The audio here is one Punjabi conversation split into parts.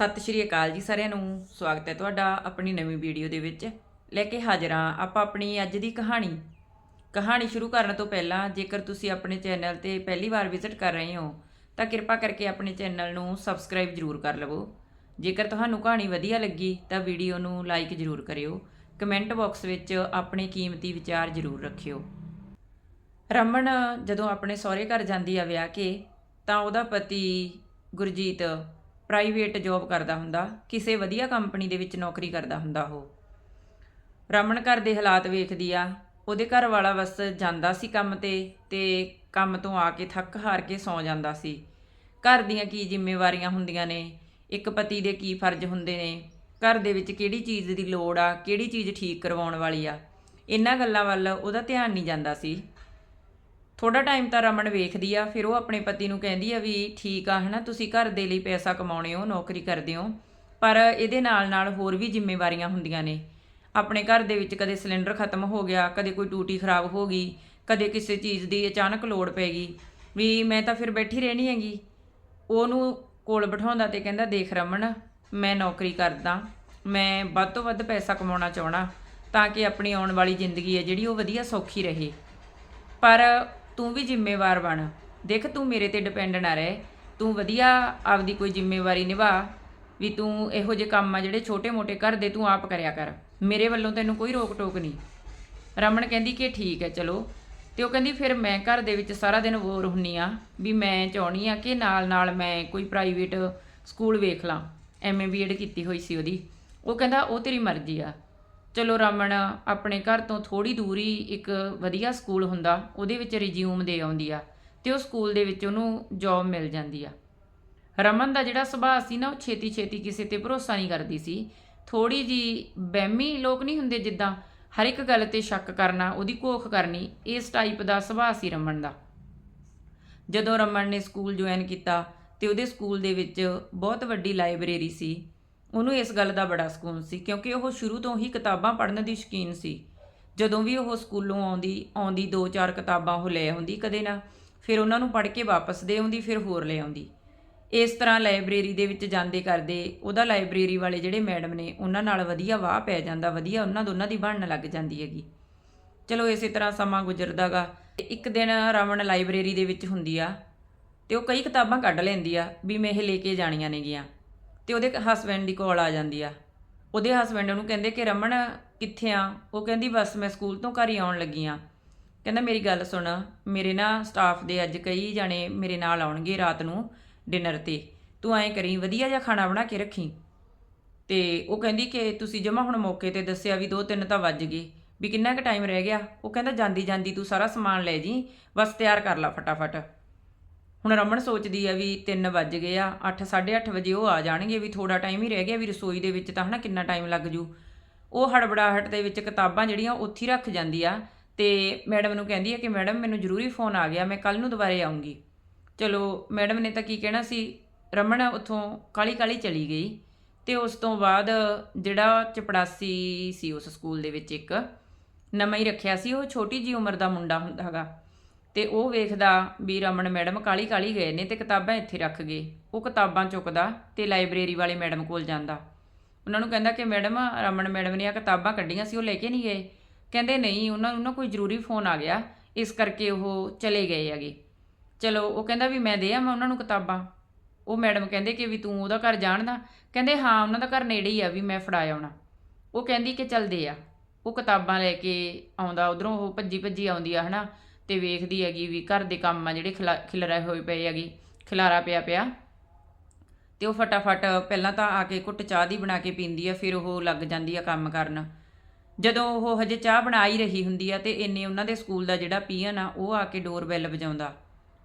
ਸਤਿ ਸ਼੍ਰੀ ਅਕਾਲ ਜੀ ਸਾਰਿਆਂ ਨੂੰ। ਸਵਾਗਤ ਹੈ ਤੁਹਾਡਾ ਆਪਣੀ ਨਵੀਂ ਵੀਡੀਓ ਦੇ ਵਿੱਚ। ਲੈ ਕੇ ਹਾਜ਼ਰ ਹਾਂ ਆਪਾਂ ਆਪਣੀ ਅੱਜ ਦੀ ਕਹਾਣੀ। ਕਹਾਣੀ ਸ਼ੁਰੂ ਕਰਨ ਤੋਂ ਪਹਿਲਾਂ ਜੇਕਰ ਤੁਸੀਂ ਆਪਣੇ ਚੈਨਲ ਤੇ ਪਹਿਲੀ ਵਾਰ ਵਿਜ਼ਿਟ ਕਰ ਰਹੇ ਹੋ, ਤਾਂ ਕਿਰਪਾ ਕਰਕੇ ਆਪਣੇ ਚੈਨਲ ਨੂੰ ਸਬਸਕ੍ਰਾਈਬ ਜ਼ਰੂਰ ਕਰ ਲਵੋ। ਜੇਕਰ ਤੁਹਾਨੂੰ ਕਹਾਣੀ ਵਧੀਆ ਲੱਗੀ, ਤਾਂ ਵੀਡੀਓ ਨੂੰ ਲਾਈਕ ਜ਼ਰੂਰ ਕਰਿਓ। ਕਮੈਂਟ ਬਾਕਸ ਵਿੱਚ ਆਪਣੇ ਕੀਮਤੀ ਵਿਚਾਰ ਜ਼ਰੂਰ ਰੱਖਿਓ। ਰਮਨ ਜਦੋਂ ਆਪਣੇ ਸਹੁਰੇ ਘਰ ਜਾਂਦੀ ਆ ਵਿਆਹ ਕੇ, ਤਾਂ ਉਹਦਾ ਪਤੀ ਗੁਰਜੀਤ ਪ੍ਰਾਈਵੇਟ ਜੌਬ ਕਰਦਾ ਹੁੰਦਾ, ਕਿਸੇ ਵਧੀਆ ਕੰਪਨੀ ਦੇ ਵਿੱਚ ਨੌਕਰੀ ਕਰਦਾ ਹੁੰਦਾ ਉਹ। ਰਮਨ ਘਰ ਦੇ ਹਾਲਾਤ ਵੇਖਦੀ ਆ, ਉਹਦੇ ਘਰ ਵਾਲਾ ਬਸ ਜਾਂਦਾ ਸੀ ਕੰਮ ਤੇ ਤੇ ਕੰਮ ਤੋਂ ਆ ਕੇ ਥੱਕ ਹਾਰ ਕੇ ਸੌ ਜਾਂਦਾ ਸੀ। ਘਰ ਦੀਆਂ ਕੀ ਜ਼ਿੰਮੇਵਾਰੀਆਂ ਹੁੰਦੀਆਂ ਨੇ, ਇੱਕ ਪਤੀ ਦੇ ਕੀ ਫਰਜ਼ ਹੁੰਦੇ ਨੇ, ਘਰ ਦੇ ਵਿੱਚ ਕਿਹੜੀ ਚੀਜ਼ ਦੀ ਲੋੜ ਆ, ਕਿਹੜੀ ਚੀਜ਼ ਠੀਕ ਕਰਵਾਉਣ ਵਾਲੀ ਆ। ਇਹਨਾਂ ਗੱਲਾਂ ਵੱਲ ਉਹਦਾ ਧਿਆਨ ਨਹੀਂ ਜਾਂਦਾ ਸੀ। ਥੋੜਾ ਟਾਈਮ ਤਾਂ ਰਮਨ ਵੇਖਦੀ ਆ, ਫਿਰ ਉਹ ਆਪਣੇ ਪਤੀ ਨੂੰ ਕਹਿੰਦੀ ਆ ਵੀ ਠੀਕ ਆ, ਹਨਾ, ਤੁਸੀਂ ਘਰ ਦੇ ਲਈ ਪੈਸਾ ਕਮਾਉਣੇ ਹੋ, ਨੌਕਰੀ ਕਰਦੇ ਹੋ। ਪਰ ਇਹਦੇ ਨਾਲ ਨਾਲ ਹੋਰ ਵੀ ਜ਼ਿੰਮੇਵਾਰੀਆਂ ਹੁੰਦੀਆਂ ਨੇ। ਆਪਣੇ ਘਰ ਦੇ ਵਿੱਚ ਕਦੇ ਸਿਲੰਡਰ ਖਤਮ ਹੋ ਗਿਆ, ਕਦੇ ਕੋਈ ਟੂਟੀ ਖਰਾਬ ਹੋ ਗਈ, ਕਦੇ ਕਿਸੇ ਚੀਜ਼ ਦੀ ਅਚਾਨਕ ਲੋੜ ਪੈ ਗਈ, ਵੀ ਮੈਂ ਤਾਂ ਫਿਰ ਬੈਠੀ ਰਹਿਣੀ ਹੈਗੀ। ਉਹਨੂੰ ਕੋਲ ਬਿਠਾਉਂਦਾ ਤੇ ਕਹਿੰਦਾ, ਦੇਖ ਰਮਨ, ਮੈਂ ਨੌਕਰੀ ਕਰਦਾ, ਮੈਂ ਵੱਧ ਤੋਂ ਵੱਧ ਪੈਸਾ ਕਮਾਉਣਾ ਚਾਹਣਾ ਤਾਂ ਕਿ ਆਪਣੀ ਆਉਣ ਵਾਲੀ ਜ਼ਿੰਦਗੀ ਹੈ ਜਿਹੜੀ ਉਹ ਵਧੀਆ ਸੌਖੀ ਰਹੇ। ਪਰ ਤੂੰ ਵੀ ਜ਼ਿੰਮੇਵਾਰ ਬਣ। ਦੇਖ ਤੂੰ ਮੇਰੇ ਤੇ ਡਿਪੈਂਡ ਨਾ ਰਹਿ। ਤੂੰ ਵਧੀਆ ਆਪਦੀ ਕੋਈ ਜ਼ਿੰਮੇਵਾਰੀ ਨਿਭਾ। ਵੀ ਤੂੰ ਇਹੋ ਜਿਹੇ ਕੰਮ ਆ ਜਿਹੜੇ ਛੋਟੇ-ਮੋਟੇ ਘਰ ਦੇ ਤੂੰ ਆਪ ਕਰਿਆ ਕਰ। ਮੇਰੇ ਵੱਲੋਂ ਤੈਨੂੰ ਕੋਈ ਰੋਕ ਟੋਕ ਨਹੀਂ। ਰਮਨ ਕਹਿੰਦੀ ਕਿ ਠੀਕ ਹੈ, ਚਲੋ। ਤੇ ਉਹ ਕਹਿੰਦੀ, ਫਿਰ ਮੈਂ ਘਰ ਦੇ ਵਿੱਚ ਸਾਰਾ ਦਿਨ ਬੋਰ ਹੁੰਨੀ ਆ। ਵੀ ਮੈਂ ਚਾਹਣੀ ਆ ਕਿ ਨਾਲ-ਨਾਲ ਮੈਂ ਕੋਈ ਪ੍ਰਾਈਵੇਟ ਸਕੂਲ ਵੇਖ ਲਾਂ। ਐਮਏ ਬੀਐਡ ਕੀਤੀ ਹੋਈ ਸੀ ਉਹਦੀ। ਉਹ ਕਹਿੰਦਾ, ਉਹ ਤੇਰੀ ਮਰਜ਼ੀ ਆ। ਚਲੋ ਰਮਨ ਆਪਣੇ ਘਰ ਤੋਂ ਥੋੜੀ ਦੂਰੀ ਇੱਕ ਵਧੀਆ ਸਕੂਲ ਹੁੰਦਾ, ਉਹਦੇ ਵਿੱਚ ਰਿਜ਼ਿਊਮ ਦੇ ਆਉਂਦੀ ਆ ਤੇ ਉਹ ਸਕੂਲ ਦੇ ਵਿੱਚ ਉਹਨੂੰ ਜੌਬ ਮਿਲ ਜਾਂਦੀ ਆ। ਰਮਨ ਦਾ ਜਿਹੜਾ ਸੁਭਾਅ ਸੀ ਨਾ, ਉਹ ਛੇਤੀ ਛੇਤੀ ਕਿਸੇ ਤੇ ਭਰੋਸਾ ਨਹੀਂ ਕਰਦੀ ਸੀ। ਥੋੜੀ ਜੀ ਬਹਿਮੀ ਲੋਕ ਨਹੀਂ ਹੁੰਦੇ ਜਿੱਦਾਂ ਹਰ ਇੱਕ ਗੱਲ ਤੇ ਸ਼ੱਕ ਕਰਨਾ, ਉਹਦੀ ਕੋਖ ਕਰਨੀ, ਇਸ ਟਾਈਪ ਦਾ ਸੁਭਾਅ ਸੀ ਰਮਨ ਦਾ। ਜਦੋਂ ਰਮਨ ਨੇ ਸਕੂਲ ਜੁਆਇਨ ਕੀਤਾ ਤੇ ਉਹਦੇ ਸਕੂਲ ਦੇ ਵਿੱਚ ਬਹੁਤ ਵੱਡੀ ਲਾਇਬ੍ਰੇਰੀ ਸੀ ਉਹਨੂੰ ਇਸ ਗੱਲ ਦਾ ਬੜਾ ਸਕੂਨ ਸੀ, ਕਿਉਂਕਿ ਉਹ ਸ਼ੁਰੂ ਤੋਂ ਹੀ ਕਿਤਾਬਾਂ ਪੜ੍ਹਨ ਦੀ ਸ਼ੌਕੀਨ ਸੀ। ਜਦੋਂ ਵੀ ਉਹ ਸਕੂਲੋਂ ਆਉਂਦੀ ਆਉਂਦੀ ਦੋ ਚਾਰ ਕਿਤਾਬਾਂ ਉਹ ਲੈ ਆਉਂਦੀ ਕਦੇ ਨਾ, ਫਿਰ ਉਹਨਾਂ ਨੂੰ ਪੜ੍ਹ ਕੇ ਵਾਪਸ ਦੇ ਆਉਂਦੀ, ਫਿਰ ਹੋਰ ਲੈ ਆਉਂਦੀ। ਇਸ ਤਰ੍ਹਾਂ ਲਾਇਬ੍ਰੇਰੀ ਦੇ ਵਿੱਚ ਜਾਂਦੇ ਕਰਦੇ ਉਹਦਾ ਲਾਇਬ੍ਰੇਰੀ ਵਾਲੇ ਜਿਹੜੇ ਮੈਡਮ ਨੇ, ਉਹਨਾਂ ਨਾਲ ਵਧੀਆ ਵਾਹ ਪੈ ਜਾਂਦਾ, ਵਧੀਆ ਉਹਨਾਂ ਦੋਨਾਂ ਦੀ ਬਣਨ ਲੱਗ ਜਾਂਦੀ ਹੈਗੀ। ਚਲੋ ਇਸੇ ਤਰ੍ਹਾਂ ਸਮਾਂ ਗੁਜ਼ਰਦਾਗਾ। ਇੱਕ ਦਿਨ ਰਮਨ ਲਾਇਬ੍ਰੇਰੀ ਦੇ ਵਿੱਚ ਹੁੰਦੀ ਆ ਤੇ ਉਹ ਕਈ ਕਿਤਾਬਾਂ ਕੱਢ ਲੈਂਦੀ ਆ ਵੀ ਮੈਂ ਇਹ ਲੈ ਕੇ ਜਾਣੀਆਂ ਨੇਗੀਆਂ। ਤੇ ਉਹਦੇ ਹਸਬੈਂਡ ਦੀ ਕਾਲ ਆ ਜਾਂਦੀ ਆ। ਉਹਦੇ ਹਸਬੈਂਡ ਉਹਨੂੰ ਕਹਿੰਦੇ ਕਿ ਰਮਨ ਕਿੱਥੇ ਆ? ਉਹ ਕਹਿੰਦੀ, ਬਸ ਮੈਂ ਸਕੂਲ ਤੋਂ ਘਰ ਹੀ ਆਉਣ ਲੱਗੀ ਆ। ਕਹਿੰਦਾ, ਮੇਰੀ ਗੱਲ ਸੁਣ, ਮੇਰੇ ਨਾ ਸਟਾਫ ਦੇ ਅੱਜ ਕਈ ਜਾਣੇ ਮੇਰੇ ਨਾਲ ਆਉਣਗੇ ਰਾਤ ਨੂੰ ਡਿਨਰ ਤੇ। ਤੂੰ ਐਂ ਕਰੀ, ਵਧੀਆ ਜਿਹਾ ਖਾਣਾ ਬਣਾ ਕੇ ਰੱਖੀ। ਤੇ ਉਹ ਕਹਿੰਦੀ ਕਿ ਤੁਸੀਂ ਜਮਾ ਹੁਣ ਮੌਕੇ ਤੇ ਦੱਸਿਆ ਵੀ 2-3 ਤਾਂ ਵੱਜ ਗਏ, ਵੀ ਕਿੰਨਾ ਕੁ ਟਾਈਮ ਰਹਿ ਗਿਆ? ਉਹ ਕਹਿੰਦਾ ਜਾਂਦੀ ਜਾਂਦੀ ਤੂੰ ਸਾਰਾ ਸਮਾਨ ਲੈ ਜੀ, ਬਸ ਤਿਆਰ ਕਰ ਲੈ ਫਟਾਫਟ। ਹੁਣ ਰਮਨ ਸੋਚਦੀ ਆ ਵੀ 3 ਵੱਜ ਗਏ ਆ 8 8:30 ਵਜੇ ਉਹ ਆ ਜਾਣਗੇ, ਵੀ ਥੋੜਾ ਟਾਈਮ ਹੀ ਰਹਿ ਗਿਆ ਵੀ ਰਸੋਈ ਦੇ ਵਿੱਚ ਤਾਂ ਹਨਾ ਕਿੰਨਾ ਟਾਈਮ ਲੱਗ ਜੂ। ਉਹ ਹੜਬੜਾਹਟ ਦੇ ਵਿੱਚ ਕਿਤਾਬਾਂ ਜਿਹੜੀਆਂ ਉੱਥੇ ਹੀ ਰੱਖ ਜਾਂਦੀ ਆ ਤੇ ਮੈਡਮ ਨੂੰ ਕਹਿੰਦੀ ਆ ਕਿ ਮੈਡਮ, ਮੈਨੂੰ ਜ਼ਰੂਰੀ ਫੋਨ ਆ ਗਿਆ, ਮੈਂ ਕੱਲ ਨੂੰ ਦੁਬਾਰੇ ਆਉਂਗੀ ਚਲੋ, ਮੈਡਮ ਨੇ ਤਾਂ ਕੀ ਕਹਿਣਾ ਸੀ, ਰਮਨ ਉੱਥੋਂ ਕਾਲੀ ਕਾਲੀ ਚਲੀ ਗਈ ਤੇ ਉਸ ਤੋਂ ਬਾਅਦ ਜਿਹੜਾ ਚਪੜਾਸੀ ਸੀ ਉਸ ਸਕੂਲ ਦੇ ਵਿੱਚ ਇੱਕ, ਨਵਾਂ ਹੀ ਰੱਖਿਆ ਸੀ, ਉਹ ਛੋਟੀ ਜੀ ਉਮਰ ਦਾ ਮੁੰਡਾ ਹੁੰਦਾ ਹੈਗਾ। ਤੇ ਉਹ ਵੇਖਦਾ ਵੀ ਰਮਨ ਮੈਡਮ ਕਾਲੀ ਕਾਲੀ ਗਏ ਨੇ ਤੇ ਕਿਤਾਬਾਂ ਇੱਥੇ ਰੱਖ ਗਏ। ਉਹ ਕਿਤਾਬਾਂ ਚੁੱਕਦਾ ਤੇ ਲਾਇਬ੍ਰੇਰੀ ਵਾਲੇ ਮੈਡਮ ਕੋਲ ਜਾਂਦਾ। ਉਹਨਾਂ ਨੂੰ ਕਹਿੰਦਾ ਕਿ ਮੈਡਮ, ਰਮਨ ਮੈਡਮ ਨੇ ਆ ਕਿਤਾਬਾਂ ਕੱਢੀਆਂ ਸੀ, ਉਹ ਲੈ ਕੇ ਨਹੀਂ ਗਏ। ਕਹਿੰਦੇ ਨਹੀਂ, ਉਹਨਾਂ ਨੂੰ ਨਾ ਕੋਈ ਜ਼ਰੂਰੀ ਫੋਨ ਆ ਗਿਆ, ਇਸ ਕਰਕੇ ਉਹ ਚਲੇ ਗਏ ਹੈਗੇ। ਚਲੋ, ਉਹ ਕਹਿੰਦਾ ਵੀ ਮੈਂ ਦੇ ਆ ਆਵਾਂ ਉਹਨਾਂ ਨੂੰ ਕਿਤਾਬਾਂ। ਉਹ ਮੈਡਮ ਕਹਿੰਦੇ ਕਿ ਵੀ ਤੂੰ ਉਹਦਾ ਘਰ ਜਾਣਦਾ ਕਹਿੰਦੇ ਹਾਂ, ਉਹਨਾਂ ਦਾ ਘਰ ਨੇੜੇ ਹੀ ਆ ਵੀ ਮੈਂ ਫੜਾ ਆਉਣਾ। ਉਹ ਕਹਿੰਦੀ ਕਿ ਚੱਲਦੇ ਆ। ਉਹ ਕਿਤਾਬਾਂ ਲੈ ਕੇ ਆਉਂਦਾ, ਉਧਰੋਂ ਉਹ ਭੱਜੀ ਭੱਜੀ ਆਉਂਦੀ ਆ, ਹਨਾ। ਤੇ ਵੇਖਦੀ ਹੈਗੀ ਵੀ ਘਰ ਦੇ ਕੰਮ ਆ ਜਿਹੜੇ ਖਿਲਾ- ਖਿਲਰੇ ਹੋਏ ਪਏ ਹੈਗੇ, ਖਿਲਾਰਾ ਪਿਆ ਪਿਆ। ਤੇ ਉਹ ਫਟਾਫਟ ਪਹਿਲਾਂ ਤਾਂ ਆ ਕੇ ਘੁੱਟ ਚਾਹ ਦੀ ਬਣਾ ਕੇ ਪੀਂਦੀ ਆ, ਫਿਰ ਉਹ ਲੱਗ ਜਾਂਦੀ ਆ ਕੰਮ ਕਰਨ। ਜਦੋਂ ਉਹ ਹਜੇ ਚਾਹ ਬਣਾ ਹੀ ਰਹੀ ਹੁੰਦੀ ਆ ਤੇ ਇੰਨੇ ਉਹਨਾਂ ਦੇ ਸਕੂਲ ਦਾ ਜਿਹੜਾ ਪੀਅਨ ਆ, ਉਹ ਆ ਕੇ ਡੋਰ ਬੈਲ ਵਜਾਉਂਦਾ।